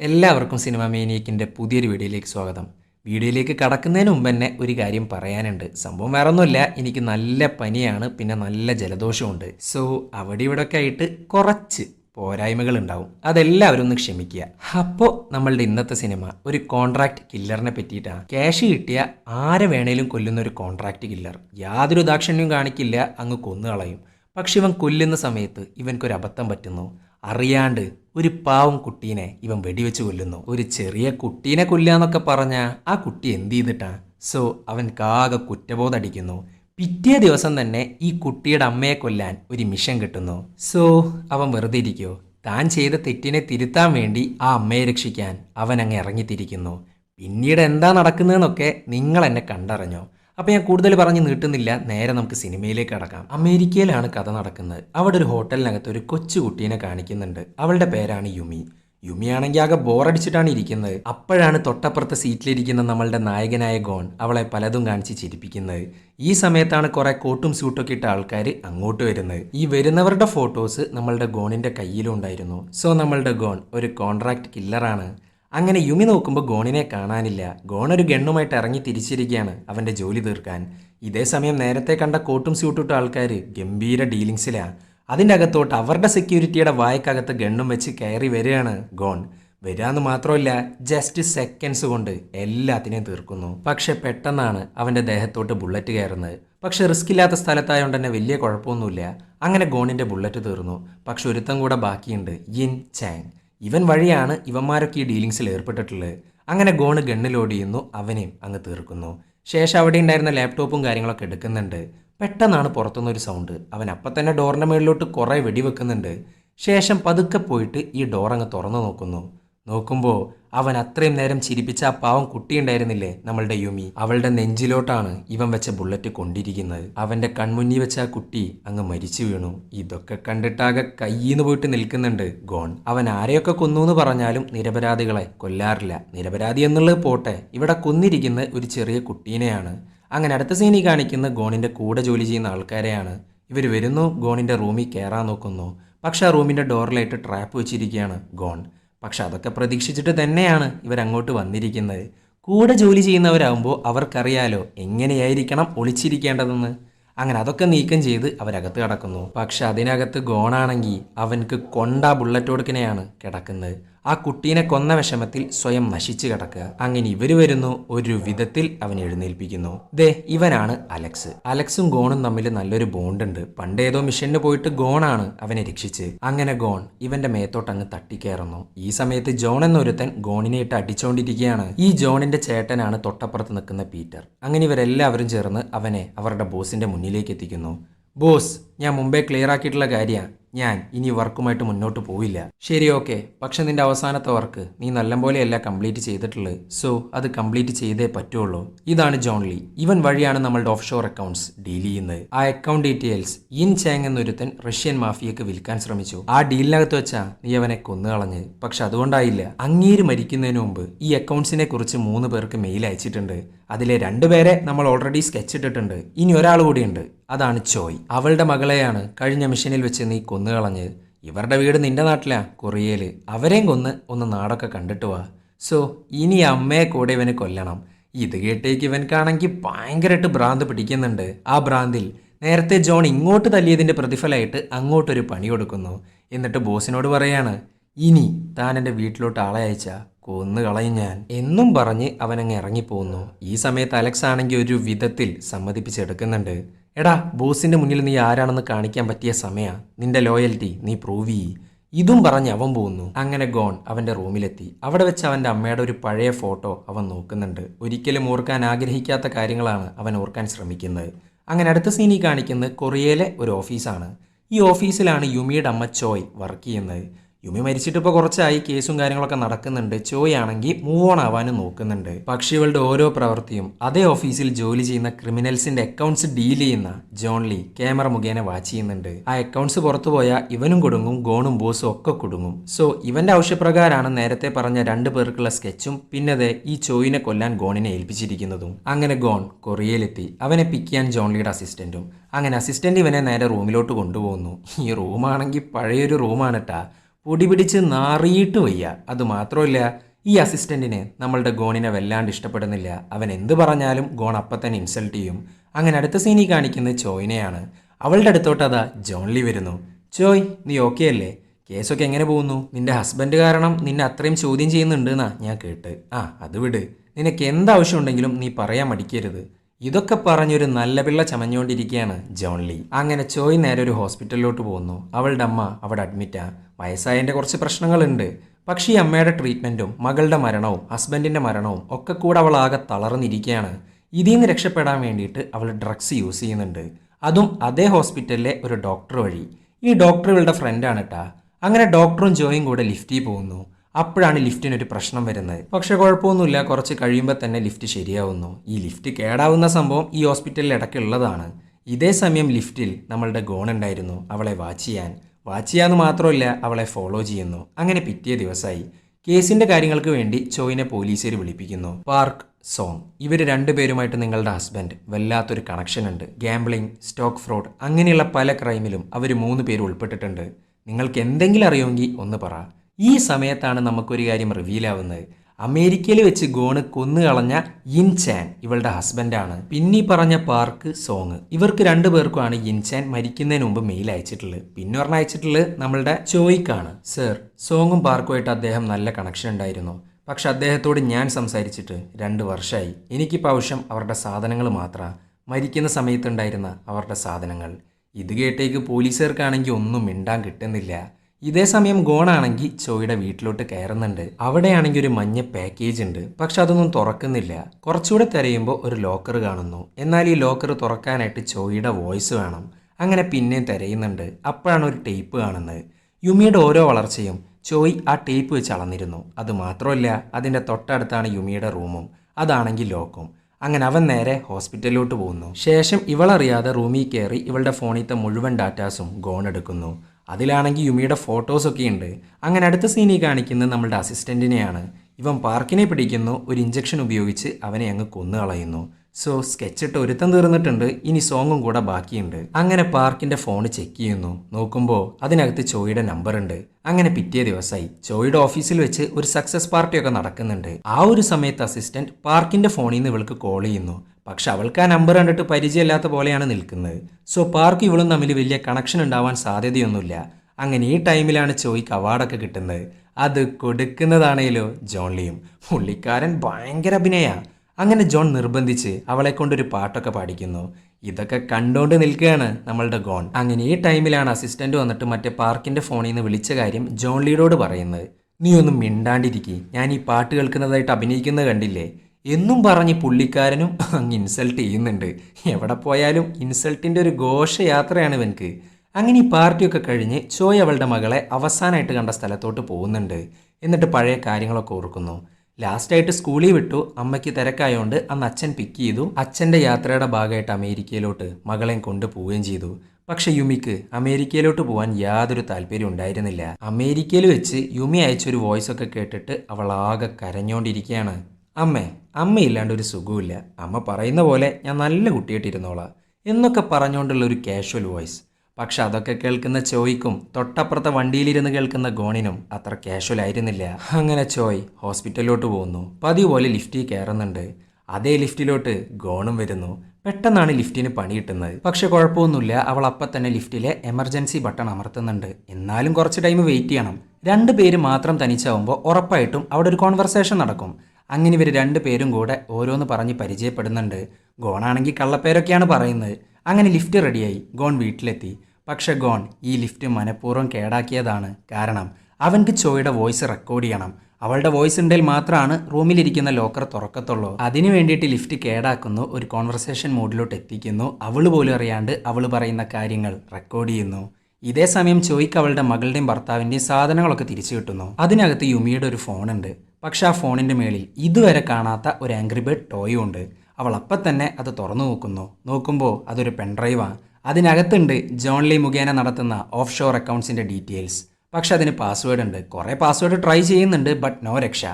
എല്ലാവർക്കും സിനിമ മേനിയക്കിന്റെ പുതിയൊരു വീഡിയോയിലേക്ക് സ്വാഗതം. വീഡിയോയിലേക്ക് കടക്കുന്നതിന് മുമ്പ് തന്നെ ഒരു കാര്യം പറയാനുണ്ട്. സംഭവം വേറെ ഒന്നുമില്ല എനിക്ക് നല്ല പനിയാണ് പിന്നെ നല്ല ജലദോഷമുണ്ട് സോ അവിടെ ഇവിടെ ഒക്കെ ആയിട്ട് കുറച്ച് പോരായ്മകൾ ഉണ്ടാവും. അതെല്ലാവരും ഒന്ന് ക്ഷമിക്കുക. അപ്പോൾ നമ്മളുടെ ഇന്നത്തെ സിനിമ ഒരു കോൺട്രാക്ട് കില്ലറിനെ പറ്റിയിട്ടാണ് ക്യാഷ് കിട്ടിയ ആരെ വേണേലും കൊല്ലുന്ന ഒരു കോൺട്രാക്ട് കില്ലർ. യാതൊരു ദാക്ഷിണ്യവും കാണിക്കില്ല അങ്ങ് കൊന്നു കളയും പക്ഷെ ഇവൻ കൊല്ലുന്ന സമയത്ത് ഇവൻക്കൊരു അബദ്ധം പറ്റുന്നു. അറിയാണ്ട് ഒരു പാവം കുട്ടീനെ ഇവൻ വെടിവെച്ച് കൊല്ലുന്നു. ഒരു ചെറിയ കുട്ടീനെ കൊല്ലാന്നൊക്കെ പറഞ്ഞ ആ കുട്ടി എന്ത് ചെയ്തിട്ടാ? സോ അവൻ കാകെ കുറ്റബോധം അടിക്കുന്നു പിറ്റേ ദിവസം തന്നെ ഈ കുട്ടിയുടെ അമ്മയെ കൊല്ലാൻ ഒരു മിഷൻ കിട്ടുന്നു. സോ അവൻ വെറുതെ ഇരിക്കോ? താൻ ചെയ്ത തെറ്റിനെ തിരുത്താൻ വേണ്ടി ആ അമ്മയെ രക്ഷിക്കാൻ അവൻ അങ്ങ് ഇറങ്ങിത്തിരിക്കുന്നു. പിന്നീട് എന്താ നടക്കുന്നതെന്നൊക്കെ നിങ്ങൾ എന്നെ കണ്ടറിഞ്ഞോ? അപ്പോൾ ഞാൻ കൂടുതൽ പറഞ്ഞ് നീട്ടുന്നില്ല. നേരെ നമുക്ക് സിനിമയിലേക്ക് കടക്കാം. അമേരിക്കയിലാണ് കഥ നടക്കുന്നത്. അവിടെ ഒരു ഹോട്ടലിനകത്ത് ഒരു കൊച്ചുകുട്ടീനെ കാണിക്കുന്നുണ്ട്. അവളുടെ പേരാണ് യുമി. യുമിയാണെങ്കിൽ ആകെ ബോറടിച്ചിട്ടാണ് ഇരിക്കുന്നത്. അപ്പോഴാണ് തൊട്ടപ്പുറത്തെ സീറ്റിലിരിക്കുന്ന നമ്മളുടെ നായകനായ ഗോൺ അവളെ പലതും കാണിച്ച് ചിരിപ്പിക്കുന്നത്. ഈ സമയത്താണ് കുറേ കോട്ടും സ്യൂട്ടൊക്കെ ഇട്ട ആൾക്കാർ അങ്ങോട്ട് വരുന്നത്. ഈ വരുന്നവരുടെ ഫോട്ടോസ് നമ്മളുടെ ഗോണിന്റെ കയ്യിലും ഉണ്ടായിരുന്നു. സോ നമ്മളുടെ ഗോൺ ഒരു കോൺട്രാക്ട് കില്ലറാണ്. അങ്ങനെ യുമി നോക്കുമ്പോൾ ഗോണിനെ കാണാനില്ല. ഗോൺ ഒരു ഗണ്ണുമായിട്ട് ഇറങ്ങി തിരിച്ചിരിക്കുകയാണ്. അവന്റെ ജോലി തീർക്കാൻ. ഇതേ സമയം നേരത്തെ കണ്ട കോട്ടും സ്യൂട്ടിട്ട ആൾക്കാർ ഗംഭീര ഡീലിങ്സിലാണ് അതിന്റെ അകത്തോട്ട് അവരുടെ സെക്യൂരിറ്റിയുടെ വായക്കകത്ത് ഗണ്ണും വെച്ച് കയറി വരികയാണ് ഗോൺ. വരാന്ന് മാത്രമല്ല ജസ്റ്റ് സെക്കൻഡ്സ് കൊണ്ട് എല്ലാത്തിനെയും തീർക്കുന്നു. പക്ഷെ പെട്ടെന്നാണ് അവന്റെ ദേഹത്തോട്ട് ബുള്ളറ്റ് കയറുന്നത്. പക്ഷെ റിസ്ക് ഇല്ലാത്ത സ്ഥലത്തായതുകൊണ്ട് തന്നെ വലിയ കുഴപ്പമൊന്നുമില്ല. അങ്ങനെ ഗോണിന്റെ ബുള്ളറ്റ് തീർന്നു. പക്ഷെ ഒരുത്തം കൂടെ ബാക്കിയുണ്ട് യിൻ ചാങ്. ഇവൻ വഴിയാണ് ഇവന്മാരൊക്കെ ഈ ഡീലിങ്സിൽ ഏർപ്പെട്ടിട്ടുള്ളത്. അങ്ങനെ ഗോണ് ഗണ്ണിലോഡ് ചെയ്യുന്നു അവനെയും അങ്ങ് തീർക്കുന്നു. ശേഷം അവിടെ ഉണ്ടായിരുന്ന ലാപ്ടോപ്പും കാര്യങ്ങളൊക്കെ എടുക്കുന്നുണ്ട്. പെട്ടെന്നാണ് പുറത്തുനിന്ന് ഒരു സൗണ്ട് അവൻ അപ്പം തന്നെ ഡോറിന്റെ മുകളിലോട്ട് കുറേ വെടിവെക്കുന്നുണ്ട്. ശേഷം പതുക്കെ പോയിട്ട് ഈ ഡോർ അങ്ങ് തുറന്നു നോക്കുന്നു. നോക്കുമ്പോൾ അവൻ അത്രയും നേരം ചിരിപ്പിച്ച ആ പാവം കുട്ടിയുണ്ടായിരുന്നില്ലേ നമ്മളുടെ യുമി? അവളുടെ നെഞ്ചിലോട്ടാണ് ഇവൻ വെച്ച ബുള്ളറ്റ് കൊണ്ടിരിക്കുന്നത്. അവന്റെ കൺമുന്നിൽ വെച്ച ആ കുട്ടി അങ്ങ് മരിച്ചു വീണു. ഇതൊക്കെ കണ്ടിട്ടാകെ കയ്യിന്ന് പോയിട്ട് നിൽക്കുന്നുണ്ട് ഗോൺ. അവൻ ആരെയൊക്കെ കൊന്നു എന്ന് പറഞ്ഞാലും നിരപരാധികളെ കൊല്ലാറില്ല. നിരപരാധി എന്നുള്ളത് പോട്ടെ ഇവിടെ കൊന്നിരിക്കുന്ന ഒരു ചെറിയ കുട്ടീനെയാണ്. അങ്ങനെ അടുത്ത സീനി കാണിക്കുന്ന ഗോണിന്റെ കൂടെ ജോലി ചെയ്യുന്ന ആൾക്കാരെയാണ്. ഇവർ വരുന്നു ഗോണിന്റെ റൂമിൽ കയറാൻ നോക്കുന്നു. പക്ഷെ ആ റൂമിന്റെ ഡോറിലായിട്ട് ട്രാപ്പ് വെച്ചിരിക്കുകയാണ് ഗോൺ. പക്ഷെ അതൊക്കെ പ്രതീക്ഷിച്ചിട്ട് തന്നെയാണ് ഇവരങ്ങോട്ട് വന്നിരിക്കുന്നത്. കൂടെ ജോലി ചെയ്യുന്നവരാകുമ്പോൾ അവർക്കറിയാലോ എങ്ങനെയായിരിക്കണം ഒളിച്ചിരിക്കേണ്ടതെന്ന്. അങ്ങനെ അതൊക്കെ നീക്കം ചെയ്ത് അവരകത്ത് കിടക്കുന്നു. പക്ഷെ അതിനകത്ത് ഗോണാണെങ്കിൽ അവനക്ക് കൊണ്ട ബുള്ളറ്റ് കൊടുക്കനെയാണ് കിടക്കുന്നത്. ആ കുട്ടീനെ കൊന്ന വിഷമത്തിൽ സ്വയം നശിച്ചു കിടക്കുക. അങ്ങനെ ഇവർ വരുന്നു ഒരു വിധത്തിൽ അവൻ എഴുന്നേൽപ്പിക്കുന്നു. ദേ ഇവനാണ് അലക്സ്. അലക്സും ഗോണും തമ്മിൽ നല്ലൊരു ബോണ്ടുണ്ട് പണ്ടേതോ മിഷന് പോയിട്ട് ഗോണാണ് അവനെ രക്ഷിച്ച് അങ്ങനെ ഗോൺ ഇവന്റെ മേത്തോട്ട് അങ്ങ് തട്ടിക്കയറുന്നു. ഈ സമയത്ത് ജോൺ എന്നൊരുത്തൻ ഗോണിനെ ഇട്ട് അടിച്ചുകൊണ്ടിരിക്കുകയാണ് ഈ ജോണിന്റെ ചേട്ടനാണ് തൊട്ടപ്പുറത്ത് നിൽക്കുന്ന പീറ്റർ. അങ്ങനെ ഇവരെല്ലാവരും ചേർന്ന് അവനെ അവരുടെ ബോസിന്റെ മുന്നിലേക്ക് എത്തിക്കുന്നു. ബോസ് ഞാൻ മുമ്പേ ക്ലിയർ ആക്കിയിട്ടുള്ള കാര്യമാണ് ഞാൻ ഇനി വർക്കുമായിട്ട് മുന്നോട്ട് പോവില്ല. ശരി ഓക്കെ പക്ഷെ നിന്റെ അവസാനത്തെ വർക്ക് നീ നല്ലപോലെയല്ല കംപ്ലീറ്റ് ചെയ്തിട്ടുള്ളത്. സോ അത് കംപ്ലീറ്റ് ചെയ്തേ പറ്റുള്ളൂ. ഇതാണ് ജോൺലി ഇവൻ വഴിയാണ് നമ്മളുടെ ഓഫ് ഷോർ അക്കൗണ്ട്സ് ഡീൽ ചെയ്യുന്നത്. ആ അക്കൗണ്ട് ഡീറ്റെയിൽസ് ഇൻ ചാങ് എന്നൊരുത്തൻ റഷ്യൻ മാഫിയക്ക് വിൽക്കാൻ ശ്രമിച്ചു. ആ ഡീലിനകത്ത് വെച്ചാ നീ അവനെ കൊന്നുകളഞ്ഞ്. പക്ഷെ അതുകൊണ്ടായില്ല. അങ്ങേര് മരിക്കുന്നതിന് മുമ്പ് ഈ അക്കൗണ്ട്സിനെ കുറിച്ച് മൂന്ന് പേർക്ക് മെയിൽ അയച്ചിട്ടുണ്ട്. അതിലെ രണ്ടുപേരെ നമ്മൾ ഓൾറെഡി സ്കെച്ച് ഇട്ടിട്ടുണ്ട്. ഇനി ഒരാൾ കൂടിയുണ്ട്. അതാണ് ചോയ് അവളുടെ മകളെയാണ് കഴിഞ്ഞ മിഷനിൽ വെച്ച് നീ കൊന്നുകളഞ്ഞ് ഇവരുടെ വീട് നിന്റെ നാട്ടിലാ കൊറിയയിൽ. അവരെയും കൊന്ന് ഒന്ന് നാടൊക്കെ കണ്ടിട്ട് വാ. സോ ഇനി അമ്മയെ കൂടെ ഇവന് കൊല്ലണം. ഇത് കേട്ടേക്ക് ഇവൻക്കാണെങ്കിൽ ഭയങ്കരമായിട്ട് ഭ്രാന്ത് പിടിക്കുന്നുണ്ട്. ആ ഭ്രാന്തിൽ നേരത്തെ ജോൺ ഇങ്ങോട്ട് തല്ലിയതിന്റെ പ്രതിഫലമായിട്ട് അങ്ങോട്ടൊരു പണി കൊടുക്കുന്നു. എന്നിട്ട് ബോസിനോട് പറയാണ് ഇനി താൻ എന്റെ വീട്ടിലോട്ട് ആളെ അയച്ച? കൊന്നു കളയും ഞാൻ. എന്നും പറഞ്ഞ് അവനങ്ങ് ഇറങ്ങിപ്പോകുന്നു ഈ സമയത്ത് അലക്സ് ആണെങ്കിൽ ഒരു വിധത്തിൽ സമ്മതിപ്പിച്ചെടുക്കുന്നുണ്ട്. എടാ ബോസിന്റെ മുന്നിൽ നീ ആരാണെന്ന് കാണിക്കാൻ പറ്റിയ സമയമാണ് നിന്റെ ലോയൽറ്റി നീ പ്രൂവ് ചെയ്യ്. ഇതും പറഞ്ഞ് അവൻ പോകുന്നു. അങ്ങനെ ഗോൺ അവന്റെ റൂമിലെത്തി. അവിടെ വെച്ച് അവന്റെ അമ്മയുടെ ഒരു പഴയ ഫോട്ടോ അവൻ നോക്കുന്നുണ്ട്. ഒരിക്കലും ഓർക്കാൻ ആഗ്രഹിക്കാത്ത കാര്യങ്ങളാണ് അവൻ ഓർക്കാൻ ശ്രമിക്കുന്നത്. അങ്ങനെ അടുത്ത സീനി കാണിക്കുന്നത് കൊറിയയിലെ ഒരു ഓഫീസാണ്. ഈ ഓഫീസിലാണ് യുമിയുടെ അമ്മ ചോയ് വർക്ക് ചെയ്യുന്നത്. യുമി മരിച്ചിട്ട് ഇപ്പോൾ കുറച്ചായി കേസും കാര്യങ്ങളൊക്കെ നടക്കുന്നുണ്ട്. ചോയ് ആണെങ്കിൽ മൂവ് ഓൺ ആവാനും നോക്കുന്നുണ്ട്. പക്ഷികളുടെ ഓരോ പ്രവൃത്തിയും അതേ ഓഫീസിൽ ജോലി ചെയ്യുന്ന ക്രിമിനൽസിന്റെ അക്കൗണ്ട്സ് ഡീൽ ചെയ്യുന്ന ജോൺ ലീ ക്യാമറ മുഖേന വാച്ച് ചെയ്യുന്നുണ്ട്. ആ അക്കൗണ്ട്സ് പുറത്തു പോയാൽ ഇവനും കുടുങ്ങും ഗോണും ബോസും ഒക്കെ കുടുങ്ങും. സോ ഇവന്റെ ആവശ്യപ്രകാരമാണ് നേരത്തെ പറഞ്ഞ രണ്ടു പേർക്കുള്ള സ്കെച്ചും പിന്നെ ദേ ഈ ചോയിനെ കൊല്ലാൻ ഗോണിനെ ഏൽപ്പിച്ചിരിക്കുന്നതും. അങ്ങനെ ഗോൺ കൊറിയയിലെത്തി. അവനെ പിക്ക് ചെയ്യാൻ ജോൺ ലീയുടെ അസിസ്റ്റന്റും അങ്ങനെ അസിസ്റ്റന്റ് ഇവനെ നേരെ റൂമിലോട്ട് കൊണ്ടുപോകുന്നു. ഈ റൂമാണെങ്കിൽ പഴയൊരു റൂമാണ് ട്ടാ പൊടി പിടിച്ച് നാറിയിട്ട് വയ്യ. അത് മാത്രമല്ല ഈ അസിസ്റ്റന്റിന് നമ്മളുടെ ഗോണിനെ വല്ലാണ്ട് ഇഷ്ടപ്പെടുന്നില്ല. അവൻ എന്ത് പറഞ്ഞാലും ഗോൺ അപ്പം തന്നെ ഇൻസൾട്ട് ചെയ്യും. അങ്ങനെ അടുത്ത സീനി കാണിക്കുന്നത് ചോയിനെയാണ്. അവളുടെ അടുത്തോട്ട് അതാ ജോൺലി വരുന്നു. ചോയ് നീ ഓക്കെ അല്ലേ? കേസൊക്കെ എങ്ങനെ പോകുന്നു? നിന്റെ ഹസ്ബൻഡ് കാരണം നിന്നെ അത്രയും ചോദ്യം ചെയ്യുന്നുണ്ട് എന്നാ ഞാൻ കേട്ട്. ആ അത് വിട്. നിനക്ക് എന്താവശ്യം ഉണ്ടെങ്കിലും നീ പറയാൻ മടിക്കരുത്. ഇതൊക്കെ പറഞ്ഞൊരു നല്ല പിള്ള ചമഞ്ഞുകൊണ്ടിരിക്കുകയാണ് ജോൺലി അങ്ങനെ ചോയ് നേരെ ഒരു ഹോസ്പിറ്റലിലോട്ട് പോകുന്നു അവളുടെ അമ്മ അവിടെ അഡ്മിറ്റാ. വയസ്സായതിന്റെ കുറച്ച് പ്രശ്നങ്ങളുണ്ട്. പക്ഷേ ഈ അമ്മയുടെ ട്രീറ്റ്മെന്റും മകളുടെ മരണവും ഹസ്ബൻഡിന്റെ മരണവും ഒക്കെ കൂടെ അവൾ ആകെ തളർന്നിരിക്കുകയാണ് ഇതിൽ നിന്ന് രക്ഷപ്പെടാൻ വേണ്ടിയിട്ട് അവൾ ഡ്രഗ്സ് യൂസ് ചെയ്യുന്നുണ്ട്. അതും അതേ ഹോസ്പിറ്റലിലെ ഒരു ഡോക്ടർ വഴി. ഈ ഡോക്ടർ ഇവളുടെ ഫ്രണ്ടാണ് കേട്ടാ അങ്ങനെ ഡോക്ടറും ജോയും കൂടെ ലിഫ്റ്റിൽ പോകുന്നു. അപ്പോഴാണ് ലിഫ്റ്റിനൊരു പ്രശ്നം വരുന്നത്. പക്ഷെ കുഴപ്പമൊന്നുമില്ല. കുറച്ച് കഴിയുമ്പോൾ തന്നെ ലിഫ്റ്റ് ശരിയാവുന്നു. ഈ ലിഫ്റ്റ് കേടാവുന്ന സംഭവം ഈ ഹോസ്പിറ്റലിൽ ഇടയ്ക്കുള്ളതാണ്. ഇതേ സമയം ലിഫ്റ്റിൽ നമ്മളുടെ ഗോൺ ഉണ്ടായിരുന്നു. അവളെ വാച്ച് ചെയ്യാൻ. വാച്ച് ചെയ്യാന്ന് മാത്രമല്ല അവളെ ഫോളോ ചെയ്യുന്നു. അങ്ങനെ പിറ്റേ ദിവസമായി കേസിന്റെ കാര്യങ്ങൾക്ക് വേണ്ടി ചോയിനെ പോലീസുകാർ വിളിപ്പിക്കുന്നു. പാർക്ക് സോങ് ഇവർ രണ്ടുപേരുമായിട്ട് നിങ്ങളുടെ ഹസ്ബൻഡ് വല്ലാത്തൊരു കണക്ഷൻ ഉണ്ട്. ഗാംബ്ലിംഗ് സ്റ്റോക്ക് ഫ്രോഡ് അങ്ങനെയുള്ള പല ക്രൈമിലും അവർ മൂന്ന് പേര് ഉൾപ്പെട്ടിട്ടുണ്ട്. നിങ്ങൾക്ക് എന്തെങ്കിലും അറിയുമെങ്കിൽ ഒന്ന് പറ. ഈ സമയത്താണ് നമുക്കൊരു കാര്യം റിവീൽ ആവുന്നത്. അമേരിക്കയിൽ വെച്ച് ഗോണ് കൊന്നുകളഞ്ഞ യിൻ ചാൻ ഇവളുടെ ഹസ്ബൻഡാണ് പിന്നീ പറഞ്ഞ പാർക്ക് സോങ്. ഇവർക്ക് രണ്ടു പേർക്കുമാണ് യിൻ ചാൻ മരിക്കുന്നതിന് മുമ്പ് മെയിൽ അയച്ചിട്ടുള്ളത്. പിന്നെ പറഞ്ഞ അയച്ചിട്ടുള്ളത് നമ്മളുടെ ചോയ്ക്കാണ്. സർ സോങ്ങും പാർക്കുമായിട്ട് അദ്ദേഹം നല്ല കണക്ഷൻ ഉണ്ടായിരുന്നു. പക്ഷെ അദ്ദേഹത്തോട് ഞാൻ സംസാരിച്ചിട്ട് രണ്ട് വർഷമായി എനിക്കിപ്പോൾ ആവശ്യം അവരുടെ സാധനങ്ങൾ മാത്രമാണ് മരിക്കുന്ന സമയത്തുണ്ടായിരുന്ന അവരുടെ സാധനങ്ങൾ. ഇത് കേട്ടേക്ക് പോലീസുകാർക്കാണെങ്കിൽ ഒന്നും മിണ്ടാൻ കിട്ടുന്നില്ല. ഇതേ സമയം ഗോണാണെങ്കിൽ ചോയുടെ വീട്ടിലോട്ട് കയറുന്നുണ്ട്. അവിടെയാണെങ്കിൽ ഒരു മഞ്ഞ പാക്കേജ് ഉണ്ട്. പക്ഷെ അതൊന്നും തുറക്കുന്നില്ല. കുറച്ചുകൂടെ തിരയുമ്പോൾ ഒരു ലോക്കർ കാണുന്നു. എന്നാൽ ഈ ലോക്കർ തുറക്കാനായിട്ട് ചോയുടെ വോയിസ് വേണം. അങ്ങനെ പിന്നെയും തിരയുന്നുണ്ട്. അപ്പോഴാണ് ഒരു ടേപ്പ് കാണുന്നത്. യുമിയുടെ ഓരോ വളർച്ചയും ചോയ് ആ ടേപ്പ് വെച്ച് അളന്നിരുന്നു. അത് മാത്രമല്ല അതിന്റെ തൊട്ടടുത്താണ് യുമിയുടെ റൂമും. അതാണെങ്കിൽ ലോക്കും. അങ്ങനെ അവൻ നേരെ ഹോസ്പിറ്റലിലോട്ട് പോകുന്നു. ശേഷം ഇവളറിയാതെ റൂമിൽ കയറി ഇവളുടെ ഫോണിലത്തെ മുഴുവൻ ഡാറ്റാസും ഗോൺ എടുക്കുന്നു. അതിലാണെങ്കിൽ യുമിയുടെ ഫോട്ടോസൊക്കെ ഉണ്ട്. അങ്ങനെ അടുത്ത സീനിൽ കാണിക്കുന്നത് നമ്മളുടെ അസിസ്റ്റന്റിനെയാണ് ഇവൻ പാർക്കിനെ പിടിക്കുന്നു ഒരു ഇഞ്ചക്ഷൻ ഉപയോഗിച്ച് അവനെ അങ്ങ് കൊന്നു കളയുന്നു സോ സ്കെച്ച് ഇട്ട് ഒരുത്തം തീർന്നിട്ടുണ്ട് ഇനി സോങ്ങും കൂടെ ബാക്കിയുണ്ട്. അങ്ങനെ പാർക്കിന്റെ ഫോൺ ചെക്ക് ചെയ്യുന്നു. നോക്കുമ്പോൾ അതിനകത്ത് ചോയുടെ നമ്പർ ഉണ്ട്. അങ്ങനെ പിറ്റേ ദിവസമായി ചോയുടെ ഓഫീസിൽ വെച്ച് ഒരു സക്സസ് പാർട്ടിയൊക്കെ നടക്കുന്നുണ്ട്. ആ ഒരു സമയത്ത് അസിസ്റ്റന്റ് പാർക്കിന്റെ ഫോണിൽ നിന്ന് ഇവൾക്ക് കോൾ ചെയ്യുന്നു. പക്ഷെ അവൾക്ക് ആ നമ്പർ കണ്ടിട്ട് പരിചയമില്ലാത്ത പോലെയാണ് നിൽക്കുന്നത്. സോ പാർക്ക് ഇവളും തമ്മിൽ വലിയ കണക്ഷൻ ഉണ്ടാവാൻ സാധ്യതയൊന്നുമില്ല. അങ്ങനെ ഈ ടൈമിലാണ് ചോയ്ക്ക് അവാർഡൊക്കെ കിട്ടുന്നത്. അത് കൊടുക്കുന്നതാണേലോ ജോൺലിയും. പുള്ളിക്കാരൻ ഭയങ്കര അഭിനയ. അങ്ങനെ ജോൺ നിർബന്ധിച്ച് അവളെ കൊണ്ടൊരു പാട്ടൊക്കെ പാടിക്കുന്നു. ഇതൊക്കെ കണ്ടോണ്ട് നിൽക്കുകയാണ് നമ്മളുടെ ഗോൺ. അങ്ങനെ ഈ ടൈമിലാണ് അസിസ്റ്റന്റ് വന്നിട്ട് മറ്റേ പാർക്കിന്റെ ഫോണിൽ നിന്ന് വിളിച്ച കാര്യം ജോൺലിയോട് പറയുന്നത്. നീ ഒന്നും മിണ്ടാണ്ടിരിക്കേ. ഞാൻ ഈ പാട്ട് കേൾക്കുന്നതായിട്ട് അഭിനയിക്കുന്നത് കണ്ടില്ലേ? എന്നും പറഞ്ഞ് പുള്ളിക്കാരനും അങ്ങ് ഇൻസൾട്ട് ചെയ്യുന്നുണ്ട്. എവിടെ പോയാലും ഇൻസൾട്ടിന്റെ ഒരു ഘോഷയാത്രയാണ് ഇവൻക്ക്. അങ്ങനെ ഈ പാർട്ടിയൊക്കെ കഴിഞ്ഞ് ചോയ് അവളുടെ മകളെ അവസാനമായിട്ട് കണ്ട സ്ഥലത്തോട്ട് പോകുന്നുണ്ട്. എന്നിട്ട് പഴയ കാര്യങ്ങളൊക്കെ ഓർക്കുന്നു. ലാസ്റ്റായിട്ട് സ്കൂളിൽ വിട്ടു. അമ്മയ്ക്ക് തിരക്കായതുകൊണ്ട് അന്ന് അച്ഛൻ പിക്ക് ചെയ്തു. അച്ഛന്റെ യാത്രയുടെ ഭാഗമായിട്ട് അമേരിക്കയിലോട്ട് മകളെയും കൊണ്ടുപോവുകയും ചെയ്തു. പക്ഷെ യുമിക്ക് അമേരിക്കയിലോട്ട് പോകാൻ യാതൊരു താല്പര്യം ഉണ്ടായിരുന്നില്ല. അമേരിക്കയിൽ വെച്ച് യുമി അയച്ചൊരു വോയിസ് ഒക്കെ കേട്ടിട്ട് അവൾ ആകെ കരഞ്ഞോണ്ടിരിക്കുകയാണ്. അമ്മേ അമ്മയില്ലാണ്ട് ഒരു സുഖമില്ല അമ്മ പറയുന്ന പോലെ ഞാൻ നല്ല കുട്ടിയായിട്ടിരുന്നോളാം എന്നൊക്കെ പറഞ്ഞുകൊണ്ടുള്ള ഒരു കാഷ്വൽ വോയിസ് പക്ഷെ അതൊക്കെ കേൾക്കുന്ന ചോയ്ക്കും തൊട്ടപ്പുറത്തെ വണ്ടിയിലിരുന്ന് കേൾക്കുന്ന ഗോണിനും അത്ര കാഷ്വൽ ആയിരുന്നില്ല. അങ്ങനെ ചോയ് ഹോസ്പിറ്റലിലോട്ട് പോകുന്നു പതിവ് പോലെ ലിഫ്റ്റിൽ കയറുന്നുണ്ട്. അതേ ലിഫ്റ്റിലോട്ട് ഗോണും വരുന്നു. പെട്ടെന്നാണ് ലിഫ്റ്റിന് പണി കിട്ടുന്നത്. പക്ഷെ കുഴപ്പമൊന്നുമില്ല. അവൾ അപ്പം തന്നെ ലിഫ്റ്റിലെ എമർജൻസി ബട്ടൺ അമർത്തുന്നുണ്ട്. എന്നാലും കുറച്ച് ടൈം വെയിറ്റ് ചെയ്യണം. രണ്ട് പേര് മാത്രം തനിച്ചാവുമ്പോൾ ഉറപ്പായിട്ടും അവിടെ ഒരു കോൺവെർസേഷൻ നടക്കും. അങ്ങനെ ഇവർ രണ്ട് പേരും കൂടെ ഓരോന്ന് പറഞ്ഞ് പരിചയപ്പെടുന്നുണ്ട്. ഗോണാണെങ്കിൽ കള്ളപ്പേരൊക്കെയാണ് പറയുന്നത്. അങ്ങനെ ലിഫ്റ്റ് റെഡിയായി. ഗോൺ വീട്ടിലെത്തി. പക്ഷെ ഗോൺ ഈ ലിഫ്റ്റ് മനഃപൂർവം കേടാക്കിയതാണ് കാരണം അവൻക്ക് ചോയുടെ വോയിസ് റെക്കോർഡ് ചെയ്യണം. അവളുടെ വോയിസ് ഉണ്ടെങ്കിൽ മാത്രമാണ് റൂമിലിരിക്കുന്ന ലോക്കർ തുറക്കത്തുള്ളൂ. അതിനു വേണ്ടിയിട്ട് ലിഫ്റ്റ് കേടാക്കുന്നു ഒരു കോൺവെർസേഷൻ മോഡിലോട്ട് എത്തിക്കുന്നു. അവൾ പോലും അറിയാണ്ട് അവൾ പറയുന്ന കാര്യങ്ങൾ റെക്കോർഡ് ചെയ്യുന്നു. ഇതേ സമയം ചോയ്ക്ക് അവളുടെ മകളുടെയും ഭർത്താവിന്റെയും സാധനങ്ങളൊക്കെ തിരിച്ചു കിട്ടുന്നു. അതിനകത്ത് യുമിയുടെ ഒരു ഫോണുണ്ട്. പക്ഷെ ആ ഫോണിന്റെ മേളിൽ ഇതുവരെ കാണാത്ത ഒരു ആംഗ്രി ബേർഡ് ടോയും ഉണ്ട്. അവൾ അപ്പം തന്നെ അത് തുറന്നു നോക്കുന്നു. നോക്കുമ്പോൾ അതൊരു പെൺഡ്രൈവാണ് അതിനകത്തുണ്ട് ജോൺലി മുഖേന നടത്തുന്ന ഓഫ് ഷോർ അക്കൗണ്ട്സിന്റെ ഡീറ്റെയിൽസ് പക്ഷെ അതിന് പാസ്വേഡ് ഉണ്ട്. കുറേ പാസ്വേഡ് ട്രൈ ചെയ്യുന്നുണ്ട് ബട്ട് നോ രക്ഷ.